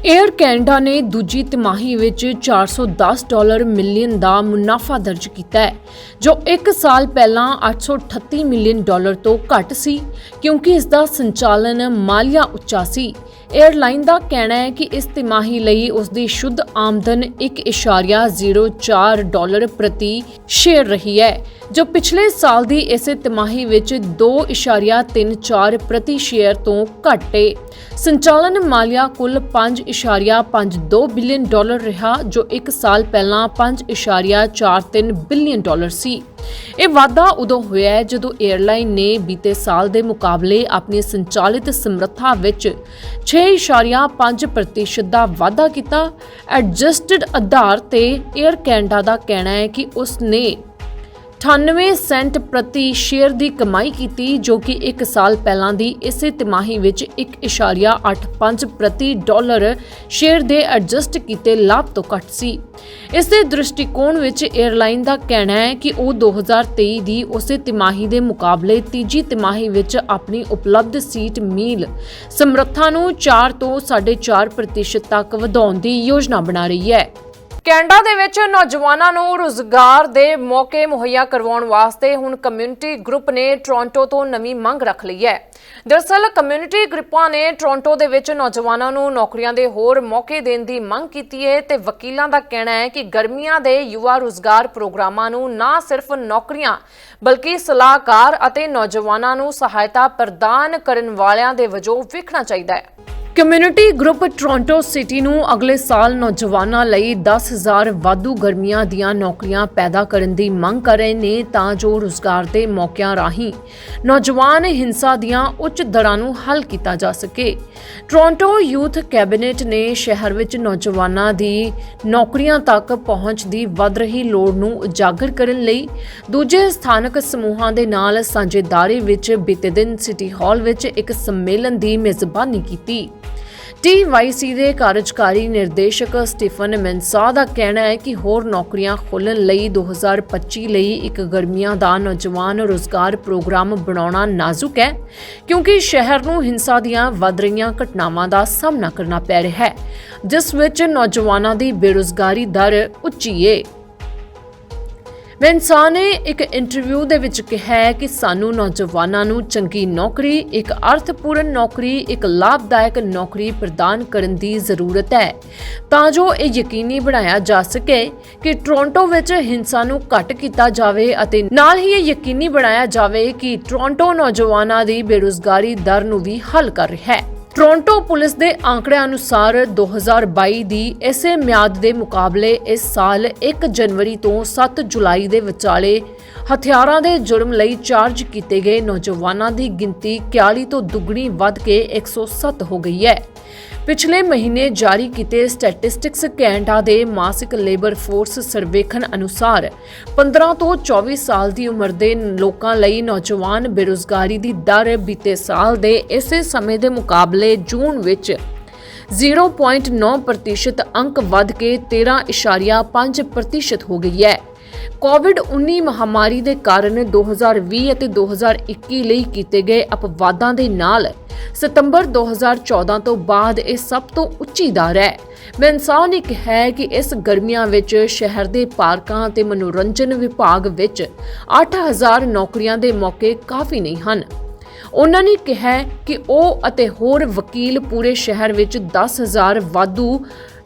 에ਅਰ ਕੈਨੇਡਾ ਨੇ ਦੂਜੀ ਤਿਮਾਹੀ ਵਿੱਚ 410 ਡਾਲਰ ਮਿਲੀਅਨ ਦਾ ਮੁਨਾਫਾ ਦਰਜ ਕੀਤਾ ਹੈ, ਜੋ 1 ਸਾਲ ਪਹਿਲਾਂ 838 ਮਿਲੀਅਨ ਡਾਲਰ ਤੋਂ ਘੱਟ ਸੀ, ਕਿਉਂਕਿ ਇਸ ਦਾ ਸੰਚਾਲਨ ਮਾਲੀਆ ਉੱਚਾ ਸੀ। ਏਅਰਲਾਈਨ ਦਾ ਕਹਿਣਾ ਹੈ ਕਿ ਇਸ ਤਿਮਾਹੀ ਲਈ ਉਸ ਦੀ ਸ਼ੁੱਧ ਆਮਦਨ 1.04 ਡਾਲਰ ਪ੍ਰਤੀ ਸ਼ੇਅਰ ਰਹੀ ਹੈ, ਜੋ ਪਿਛਲੇ ਸਾਲ ਦੀ ਇਸੇ ਤਿਮਾਹੀ ਵਿੱਚ 2.34 ਪ੍ਰਤੀ ਸ਼ੇਅਰ ਤੋਂ ਘੱਟ ਹੈ ਸੰਚਾਲਨ ਮਾਲੀਆ ਕੁੱਲ 5.52 ਬਿਲੀਅਨ ਡਾਲਰ ਰਿਹਾ, ਜੋ 1 ਸਾਲ ਪਹਿਲਾਂ 5.43 ਬਿਲੀਅਨ ਡਾਲਰ ਸੀ। ਇਹ ਵਾਧਾ ਉਦੋਂ ਹੋਇਆ ਹੈ ਜਦੋਂ 에ਅਰਲਾਈਨ ਨੇ ਬੀਤੇ ਸਾਲ ਦੇ ਮੁਕਾਬਲੇ ਆਪਣੀ ਸੰਚਾਲਿਤ ਸਮਰੱਥਾ ਵਿੱਚ 6.5% ਦਾ ਵਾਧਾ ਕੀਤਾ। ਐਡਜਸਟਡ ਆਧਾਰ ਤੇ 에ਅਰ ਕੈਨੇਡਾ ਦਾ ਕਹਿਣਾ ਹੈ ਕਿ ਉਸ ਨੇ 98 ਸੈਂਟ ਪ੍ਰਤੀ ਸ਼ੇਅਰ ਦੀ ਕਮਾਈ ਕੀਤੀ, ਜੋ ਕਿ 1 ਸਾਲ ਪਹਿਲਾਂ ਦੀ, ਇਸੇ ਤਿਮਾਹੀ ਵਿੱਚ 1.85 ਪ੍ਰਤੀ ਡਾਲਰ ਸ਼ੇਅਰ ਦੇ ਐਡਜਸਟ ਕੀਤੇ ਲਾਭ ਤੋਂ ਘੱਟ ਸੀ। ਇਸ ਦੇ ਦ੍ਰਿਸ਼ਟੀਕੋਣ ਵਿੱਚ 에ਅਰਲਾਈਨ ਦਾ ਕਹਿਣਾ ਹੈ ਕਿ ਉਹ 2023 ਦੀ ਉਸੇ ਤਿਮਾਹੀ ਦੇ ਮੁਕਾਬਲੇ ਤੀਜੀ ਤਿਮਾਹੀ ਵਿੱਚ ਆਪਣੀ ਉਪਲਬਧ ਸੀਟ ਮੀਲ ਸਮਰੱਥਾ ਨੂੰ 4 ਤੋਂ 4.5% ਪ੍ਰਤੀਸ਼ਤ ਤੱਕ ਵਧਾਉਣ ਦੀ ਯੋਜਨਾ ਬਣਾ ਰਹੀ ਹੈ। ਕੈਨੇਡਾ ਦੇ ਵਿੱਚ ਨੌਜਵਾਨਾਂ ਨੂੰ ਰੋਜ਼ਗਾਰ ਦੇ ਮੌਕੇ ਮੁਹੱਈਆ ਕਰਵਾਉਣ ਵਾਸਤੇ ਹੁਣ ਕਮਿਊਨਿਟੀ ਗਰੁੱਪ ਨੇ ਟੋਰਾਂਟੋ ਤੋਂ ਨਵੀਂ ਮੰਗ ਰੱਖ ਲਈ ਹੈ। ਦਰਅਸਲ, ਕਮਿਊਨਿਟੀ ਗਰੁੱਪਾਂ ਨੇ ਟੋਰਾਂਟੋ ਦੇ ਵਿੱਚ ਨੌਜਵਾਨਾਂ ਨੂੰ ਨੌਕਰੀਆਂ ਦੇ ਹੋਰ ਮੌਕੇ ਦੇਣ ਦੀ ਮੰਗ ਕੀਤੀ ਹੈ ਤੇ ਵਕੀਲਾਂ ਦਾ ਕਹਿਣਾ ਹੈ ਕਿ ਗਰਮੀਆਂ ਦੇ ਯੁਵਾ ਰੋਜ਼ਗਾਰ ਪ੍ਰੋਗਰਾਮਾਂ ਨੂੰ ਨਾ ਸਿਰਫ ਨੌਕਰੀਆਂ, ਬਲਕਿ ਸਲਾਹਕਾਰ ਅਤੇ ਨੌਜਵਾਨਾਂ ਨੂੰ ਸਹਾਇਤਾ ਪ੍ਰਦਾਨ ਕਰਨ ਵਾਲਿਆਂ ਦੇ ਵਜੋਂ ਵੇਖਣਾ ਚਾਹੀਦਾ ਹੈ। ਕਮਿਊਨਿਟੀ ਗਰੁੱਪ ਟੋਰਾਂਟੋ ਸਿਟੀ ਨੂੰ ਅਗਲੇ ਸਾਲ ਨੌਜਵਾਨਾਂ ਲਈ 10000 ਵਾਧੂ ਗਰਮੀਆਂ ਦੀਆਂ ਨੌਕਰੀਆਂ ਪੈਦਾ ਕਰਨ ਦੀ ਮੰਗ ਕਰ ਰਹੇ ਨੇ ਤਾਂ ਜੋ ਰੁਜ਼ਗਾਰ ਦੇ ਮੌਕਿਆਂ ਰਾਹੀਂ ਨੌਜਵਾਨ ਹਿੰਸਾ ਦੀਆਂ ਉੱਚ ਦਰਾਂ ਨੂੰ ਹੱਲ ਕੀਤਾ ਜਾ ਸਕੇ। ਟੋਰਾਂਟੋ ਯੂਥ ਕੈਬਨਿਟ ਨੇ ਸ਼ਹਿਰ ਵਿੱਚ ਨੌਜਵਾਨਾਂ ਦੀ ਨੌਕਰੀਆਂ ਤੱਕ ਪਹੁੰਚ ਦੀ ਵੱਧ ਰਹੀ ਲੋੜ ਨੂੰ ਉਜਾਗਰ ਕਰਨ ਲਈ ਦੂਜੇ ਸਥਾਨਕ ਸਮੂਹਾਂ ਦੇ ਨਾਲ ਸਾਂਝੇਦਾਰੀ ਵਿੱਚ ਬੀਤੇ ਦਿਨ ਸਿਟੀ ਹਾਲ ਵਿੱਚ ਇੱਕ ਸੰਮੇਲਨ ਦੀ ਮੇਜ਼ਬਾਨੀ ਕੀਤੀ। TYC ਦੇ ਕਾਰਜਕਾਰੀ ਨਿਰਦੇਸ਼ਕ ਸਟੀਫਨ ਮੈਨਸਾ ਦਾ ਕਹਿਣਾ ਹੈ ਕਿ ਹੋਰ ਨੌਕਰੀਆਂ ਖੋਲ੍ਹਣ ਲਈ 2025 ਲਈ ਇੱਕ ਗਰਮੀਆਂ ਦਾ ਨੌਜਵਾਨ ਰੋਜ਼ਗਾਰ ਪ੍ਰੋਗਰਾਮ ਬਣਾਉਣਾ ਨਾਜ਼ੁਕ ਹੈ, ਕਿਉਂਕਿ ਸ਼ਹਿਰ ਨੂੰ ਹਿੰਸਾ ਦੀਆਂ ਵੱਧ ਰਹੀਆਂ ਘਟਨਾਵਾਂ ਦਾ ਸਾਹਮਣਾ ਕਰਨਾ ਪੈ ਰਿਹਾ ਹੈ, ਜਿਸ ਵਿੱਚ ਨੌਜਵਾਨਾਂ ਦੀ ਬੇਰੁਜ਼ਗਾਰੀ ਦਰ ਉੱਚੀ ਹੈ ਮੈਂਸਾ ਨੇ ਇੱਕ ਇੰਟਰਵਿਊ ਦੇ ਵਿੱਚ ਕਿਹਾ ਹੈ ਕਿ ਸਾਨੂੰ ਨੌਜਵਾਨਾਂ ਨੂੰ ਚੰਗੀ ਨੌਕਰੀ, ਇੱਕ ਅਰਥਪੂਰਨ ਨੌਕਰੀ, ਇੱਕ ਲਾਭਦਾਇਕ ਨੌਕਰੀ ਪ੍ਰਦਾਨ ਕਰਨ ਦੀ ਜ਼ਰੂਰਤ ਹੈ। ਤਾਂ ਜੋ ਇਹ ਯਕੀਨੀ ਬਣਾਇਆ ਜਾ ਸਕੇ ਕਿ ਟੋਰਾਂਟੋ ਵਿੱਚ ਹਿੰਸਾ ਨੂੰ ਘੱਟ ਕੀਤਾ ਜਾਵੇ ਅਤੇ ਨਾਲ ਹੀ ਇਹ ਯਕੀਨੀ ਬਣਾਇਆ ਜਾਵੇ ਕਿ ਟੋਰਾਂਟੋ ਨੌਜਵਾਨਾਂ ਦੀ ਬੇਰੁਜ਼ਗਾਰੀ ਦਰ ਨੂੰ ਵੀ ਹੱਲ ਕਰ ਰਿਹਾ ਹੈ। ਟੋਰਾਂਟੋ ਪੁਲਿਸ ਦੇ ਆંકੜਿਆਂ ਅਨੁਸਾਰ 2022 ਦੀ ਇਸੇ ਮਿਆਦ ਦੇ ਮੁਕਾਬਲੇ ਇਸ ਸਾਲ 1 ਜਨਵਰੀ ਤੋਂ 7 ਜੁਲਾਈ ਦੇ ਵਿਚਾਲੇ ਹਥਿਆਰਾਂ ਦੇ ਜੁਰਮ ਲਈ ਚਾਰਜ ਕੀਤੇ ਗਏ ਨੌਜਵਾਨਾਂ ਦੀ ਗਿਣਤੀ 41 ਤੋਂ ਦੁੱਗਣੀ ਵੱਧ ਕੇ 107 ਹੋ ਗਈ ਹੈ। ਪਿਛਲੇ ਮਹੀਨੇ ਜਾਰੀ ਕੀਤੇ ਸਟੈਟਿਸਟਿਕਸ ਕੈਨੇਡਾ ਦੇ ਮਾਸਿਕ ਲੇਬਰ ਫੋਰਸ ਸਰਵੇਖਣ ਅਨੁਸਾਰ 15 ਤੋਂ 24 ਸਾਲ ਦੀ ਉਮਰ ਦੇ ਲੋਕਾਂ ਲਈ ਨੌਜਵਾਨ ਬੇਰੁਜ਼ਗਾਰੀ ਦੀ ਦਰ ਬੀਤੇ ਸਾਲ ਦੇ ਇਸੇ ਸਮੇਂ ਦੇ ਮੁਕਾਬਲੇ ਜੂਨ ਵਿੱਚ 0.9% ਅੰਕ ਵੱਧ ਕੇ 13.5% ਹੋ ਗਈ ਹੈ। ਕੋਵਿਡ-19 ਮਹਾਮਾਰੀ ਦੇ ਕਾਰਨ 2020 ਅਤੇ 2021 ਲਈ ਕੀਤੇ ਗਏ ਅਪਵਾਦਾਂ ਦੇ ਨਾਲ ਸਤੰਬਰ 2014 ਤੋਂ ਬਾਅਦ ਇਹ ਸਭ ਤੋਂ ਉੱਚੀ ਦਰ ਹੈ। ਮੈਂਸਾ ਨੇ ਕਿਹਾ ਕਿ ਇਸ ਗਰਮੀਆਂ ਵਿੱਚ ਸ਼ਹਿਰ ਦੇ ਪਾਰਕਾਂ ਅਤੇ ਮਨੋਰੰਜਨ ਵਿਭਾਗ ਵਿੱਚ 8000 ਨੌਕਰੀਆਂ ਦੇ ਮੌਕੇ ਕਾਫੀ ਨਹੀਂ ਹਨ। ਉਹਨਾਂ ਨੇ ਕਿਹਾ ਕਿ ਉਹ ਅਤੇ ਹੋਰ ਵਕੀਲ ਪੂਰੇ ਸ਼ਹਿਰ ਵਿੱਚ 10000 ਵਾਧੂ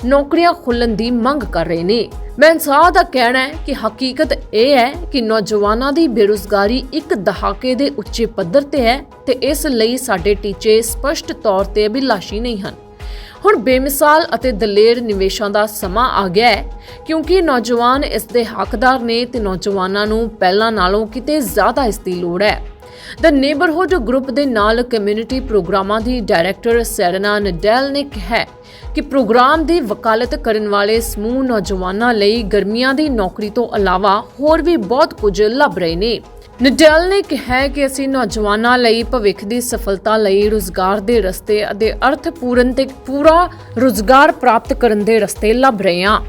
ਨੌਕਰੀਆਂ ਖੁੱਲਣ ਦੀ ਮੰਗ ਕਰ ਰਹੇ ਨੇ। ਮੈਂਸਾ ਦਾ ਕਹਿਣਾ ਹੈ ਕਿ ਹਕੀਕਤ ਇਹ ਹੈ ਕਿ ਨੌਜਵਾਨਾਂ ਦੀ ਬੇਰੁਜ਼ਗਾਰੀ ਇੱਕ ਦਹਾਕੇ ਦੇ ਉੱਚੇ ਪੱਧਰ ਤੇ ਹੈ ਤੇ ਇਸ ਲਈ ਸਾਡੇ ਟੀਚੇ ਸਪਸ਼ਟ ਤੌਰ ਤੇ ਅਭਿਲਾਸ਼ੀ ਨਹੀਂ ਹਨ। ਹੁਣ ਬੇਮਿਸਾਲ ਅਤੇ ਦਲੇਰ ਨਿਵੇਸ਼ਾਂ ਦਾ ਸਮਾਂ ਆ ਗਿਆ ਹੈ, ਕਿਉਂਕਿ ਨੌਜਵਾਨ ਇਸ ਦੇ ਹੱਕਦਾਰ ਨੇ ਤੇ ਨੌਜਵਾਨਾਂ ਨੂੰ ਪਹਿਲਾਂ ਨਾਲੋਂ ਕਿਤੇ ਜ਼ਿਆਦਾ ਇਸ ਦੀ ਲੋੜ ਹੈ। ਦ ਨੇਬਰਹੁੱਡ ਗਰੁੱਪ ਦੇ ਨਾਲ ਕਮਿਊਨਿਟੀ ਪ੍ਰੋਗਰਾਮਾਂ ਦੀ ਡਾਇਰੈਕਟਰ ਸੈਰਨਾ ਨਡੈਲ ਨੇ ਕਿਹਾ ਕਿ ਪ੍ਰੋਗਰਾਮ ਦੀ ਵਕਾਲਤ ਕਰਨ ਵਾਲੇ ਸਮੂਹ ਨੌਜਵਾਨਾਂ ਲਈ ਗਰਮੀਆਂ ਦੀ ਨੌਕਰੀ ਤੋਂ ਇਲਾਵਾ ਹੋਰ ਵੀ ਬਹੁਤ ਕੁਝ ਲੱਭ ਰਹੇ ਨੇ। ਨਡੈਲ ਨੇ ਕਿਹਾ ਕਿ ਅਸੀਂ ਨੌਜਵਾਨਾਂ ਲਈ ਭਵਿੱਖ ਦੀ ਸਫਲਤਾ ਲਈ ਰੁਜ਼ਗਾਰ ਦੇ ਰਸਤੇ ਅਤੇ ਅਰਥਪੂਰਨ ਤੇ ਪੂਰਾ ਰੁਜ਼ਗਾਰ ਪ੍ਰਾਪਤ ਕਰਨ ਦੇ ਰਸਤੇ ਲੱਭ ਰਹੇ ਹਾਂ।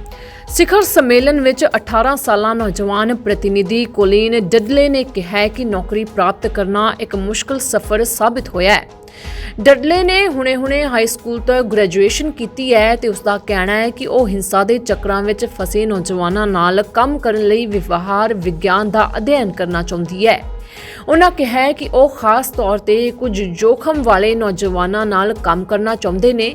ਸਿਖਰ ਸੰਮੇਲਨ ਵਿੱਚ 18 ਸਾਲਾਂ ਨੌਜਵਾਨ ਪ੍ਰਤੀਨਿਧੀ ਕੋਲੀਨ ਡਡਲੇ ਨੇ ਕਿਹਾ ਕਿ ਨੌਕਰੀ ਪ੍ਰਾਪਤ ਕਰਨਾ ਇੱਕ ਮੁਸ਼ਕਲ ਸਫ਼ਰ ਸਾਬਿਤ ਹੋਇਆ ਹੈ। ਡਡਲੇ ਨੇ ਹੁਣੇ-ਹੁਣੇ ਹਾਈ ਸਕੂਲ ਤੋਂ ਗ੍ਰੈਜੂਏਸ਼ਨ ਕੀਤੀ ਹੈ ਤੇ ਉਸ ਦਾ ਕਹਿਣਾ ਹੈ ਕਿ ਉਹ ਹਿੰਸਾ ਦੇ ਚੱਕਰਾਂ ਵਿੱਚ ਫਸੇ ਨੌਜਵਾਨਾਂ ਨਾਲ ਕੰਮ ਕਰਨ ਲਈ ਵਿਵਹਾਰ ਵਿਗਿਆਨ ਦਾ ਅਧਿਐਨ ਕਰਨਾ ਚਾਹੁੰਦੀ ਹੈ। ਉਹਨਾਂ ਕਿਹਾ ਕਿ ਉਹ ਖਾਸ ਤੌਰ ਤੇ ਕੁਝ ਜੋਖਮ ਵਾਲੇ ਨੌਜਵਾਨਾਂ ਨਾਲ ਕੰਮ ਕਰਨਾ ਚਾਹੁੰਦੇ ਨੇ।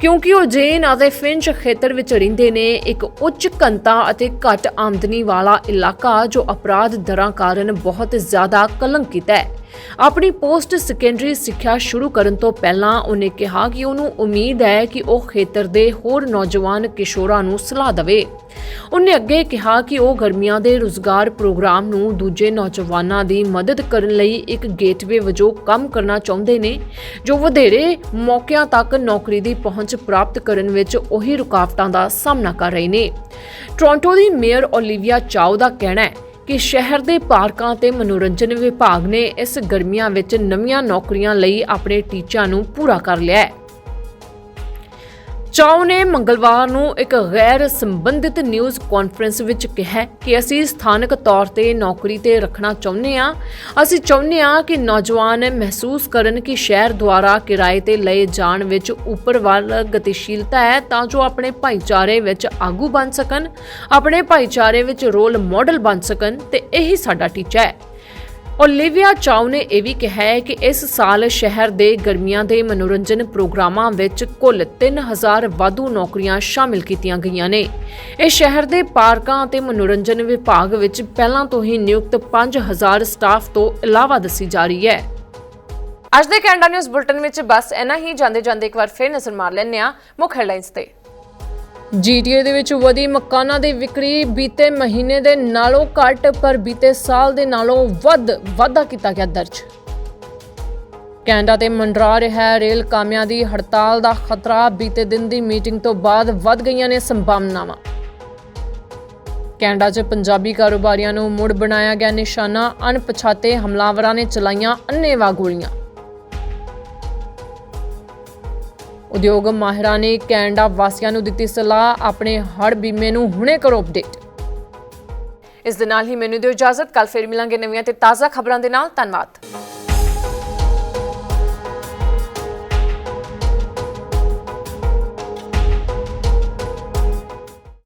ਕਿਉਂਕਿ ਉਹ ਜੇਨ ਅਤੇ ਫਿੰਚ ਖੇਤਰ ਵਿੱਚ ਰਹਿੰਦੇ ਨੇ, ਇੱਕ ਉੱਚ ਘਨਤਾ ਅਤੇ ਘੱਟ ਆਮਦਨੀ ਵਾਲਾ ਇਲਾਕਾ ਜੋ ਅਪਰਾਧ ਦਰਾਂ ਕਾਰਨ ਬਹੁਤ ਜ਼ਿਆਦਾ ਕਲੰਕਿਤ ਹੈ। ਆਪਣੀ ਪੋਸਟ ਸੈਕੰਡਰੀ ਸਿੱਖਿਆ ਸ਼ੁਰੂ ਕਰਨ ਤੋਂ ਪਹਿਲਾਂ ਉਹਨੇ ਕਿਹਾ ਕਿ ਉਹਨੂੰ ਉਮੀਦ ਹੈ ਕਿ ਉਹ ਖੇਤਰ ਦੇ ਹੋਰ ਨੌਜਵਾਨ ਕਿਸ਼ੋਰਾਂ ਨੂੰ ਸਲਾਹ ਦੇਵੇ। ਉਹਨੇ ਅੱਗੇ ਕਿਹਾ ਕਿ ਉਹ ਗਰਮੀਆਂ ਦੇ ਰੁਜ਼ਗਾਰ ਪ੍ਰੋਗਰਾਮ ਨੂੰ ਦੂਜੇ ਨੌਜਵਾਨਾਂ ਦੀ ਮਦਦ ਕਰਨ ਲਈ ਇੱਕ ਗੇਟਵੇ ਵਜੋਂ ਕੰਮ ਕਰਨਾ ਚਾਹੁੰਦੇ ਨੇ, ਜੋ ਵਧੇਰੇ ਮੌਕਿਆਂ ਤੱਕ ਨੌਕਰੀ ਦੀ ਪਹੁੰਚ ਪ੍ਰਾਪਤ ਕਰਨ ਵਿੱਚ ਉਹੀ ਰੁਕਾਵਟਾਂ ਦਾ ਸਾਹਮਣਾ ਕਰ ਰਹੇ ਨੇ। ਟੋਰਾਂਟੋ ਦੀ ਮੇਅਰ ਓਲੀਵੀਆ ਚਾਓ ਦਾ ਕਹਿਣਾ ਹੈ ਕਿ ਸ਼ਹਿਰ ਦੇ ਪਾਰਕਾਂ ਤੇ ਮਨੋਰੰਜਨ ਵਿਭਾਗ ਨੇ ਇਸ ਗਰਮੀਆਂ ਵਿੱਚ ਨਵੀਆਂ ਨੌਕਰੀਆਂ ਲਈ ਆਪਣੇ ਟੀਚਿਆਂ ਨੂੰ ਪੂਰਾ ਕਰ ਲਿਆ ਹੈ। ਚਾਓ ਨੇ ਮੰਗਲਵਾਰ ਨੂੰ ਇੱਕ ਗੈਰ ਸੰਬੰਧਿਤ ਨਿਊਜ਼ ਕਾਨਫਰੰਸ ਵਿੱਚ ਕਿਹਾ ਕਿ ਅਸੀਂ ਸਥਾਨਕ ਤੌਰ ਤੇ ਨੌਕਰੀ ਤੇ ਰੱਖਣਾ ਚਾਹੁੰਦੇ ਹਾਂ। ਅਸੀਂ ਚਾਹੁੰਦੇ ਹਾਂ ਕਿ ਨੌਜਵਾਨ ਮਹਿਸੂਸ ਕਰਨ ਕਿ ਸ਼ਹਿਰ ਦੁਆਰਾ ਕਿਰਾਏ ਤੇ ਲਏ ਜਾਣ ਵਿੱਚ ਉੱਪਰ ਵੱਲ ਗਤੀਸ਼ੀਲਤਾ ਹੈ ਤਾਂ ਜੋ ਆਪਣੇ ਭਾਈਚਾਰੇ ਵਿੱਚ ਆਗੂ ਬਣ ਸਕਣ, ਆਪਣੇ ਭਾਈਚਾਰੇ ਵਿੱਚ ਰੋਲ ਮਾਡਲ ਬਣ ਸਕਣ ਤੇ ਇਹੀ ਸਾਡਾ ਟੀਚਾ ਹੈ। ਓਲੀਵੀਆ ਚਾਓ ਨੇ ਇਹ ਵੀ ਕਿਹਾ ਹੈ ਕਿ ਇਸ ਸਾਲ ਸ਼ਹਿਰ ਦੇ ਗਰਮੀਆਂ ਦੇ ਮਨੋਰੰਜਨ ਪ੍ਰੋਗਰਾਮਾਂ ਵਿੱਚ ਕੁੱਲ 3000 ਵਾਧੂ ਨੌਕਰੀਆਂ ਸ਼ਾਮਿਲ ਕੀਤੀਆਂ ਗਈਆਂ ਨੇ। ਇਹ ਸ਼ਹਿਰ ਦੇ ਪਾਰਕਾਂ ਅਤੇ ਮਨੋਰੰਜਨ ਵਿਭਾਗ ਵਿੱਚ ਪਹਿਲਾਂ ਤੋਂ ਹੀ ਨਿਯੁਕਤ 5000 ਸਟਾਫ ਤੋਂ ਇਲਾਵਾ ਦੱਸੀ ਜਾ ਰਹੀ ਹੈ। ਅੱਜ ਦੇ ਕੈਨੇਡਾ ਨਿਊਜ਼ ਬੁਲਟਨ ਵਿੱਚ ਬਸ ਇੰਨਾ ਹੀ। ਜਾਂਦੇ ਜਾਂਦੇ ਇੱਕ ਵਾਰ ਫੇਰ ਨਜ਼ਰ ਮਾਰ ਲੈਂਦੇ ਹਾਂ ਮੁੱਖ ਹੈਡਲਾਈਨਸ ਤੇ। ਜੀਟੀਏ ਦੇ ਵਿੱਚ ਵਧੀ ਮਕਾਨਾਂ ਦੀ ਵਿਕਰੀ ਬੀਤੇ ਮਹੀਨੇ ਦੇ ਨਾਲੋਂ ਘੱਟ, ਪਰ ਬੀਤੇ ਸਾਲ ਦੇ ਨਾਲੋਂ ਵੱਧ, ਵਾਧਾ ਕੀਤਾ ਗਿਆ ਦਰਜ। ਕੈਨੇਡਾ ਤੇ ਮੰਡਰਾ ਰਿਹਾ ਹੈ ਰੇਲ ਕਾਮਿਆਂ ਦੀ ਹੜਤਾਲ ਦਾ ਖਤਰਾ ਬੀਤੇ ਦਿਨ ਦੀ ਮੀਟਿੰਗ ਤੋਂ ਬਾਅਦ ਵੱਧ ਗਈਆਂ ਨੇ ਸੰਭਾਵਨਾਵਾਂ। ਕੈਨੇਡਾ 'ਚ ਪੰਜਾਬੀ ਕਾਰੋਬਾਰੀਆਂ ਨੂੰ ਮੁੜ ਬਣਾਇਆ ਗਿਆ ਨਿਸ਼ਾਨਾ। ਅਣਪਛਾਤੇ ਹਮਲਾਵਰਾਂ ਨੇ ਚਲਾਈਆਂ ਅੰਨ੍ਹੇਵਾਹ ਗੋਲੀਆਂ। ਉਦਯੋਗ ਮਾਹਿਰਾਂ ਨੇ ਕੈਨੇਡਾ ਵਾਸੀਆਂ ਨੂੰ ਦਿੱਤੀ ਸਲਾਹ, ਆਪਣੇ ਹੜ ਬੀਮੇ ਨੂੰ ਹੁਣੇ ਕਰੋ ਅਪਡੇਟ। ਇਸ ਦੇ ਨਾਲ ਹੀ ਮੈਨੂੰ ਦਿਓ ਇਜਾਜ਼ਤ ਕੱਲ ਫਿਰ ਮਿਲਾਂਗੇ ਨਵੀਆਂ ਤੇ ਤਾਜ਼ਾ ਖਬਰਾਂ ਦੇ ਨਾਲ, ਧੰਨਵਾਦ।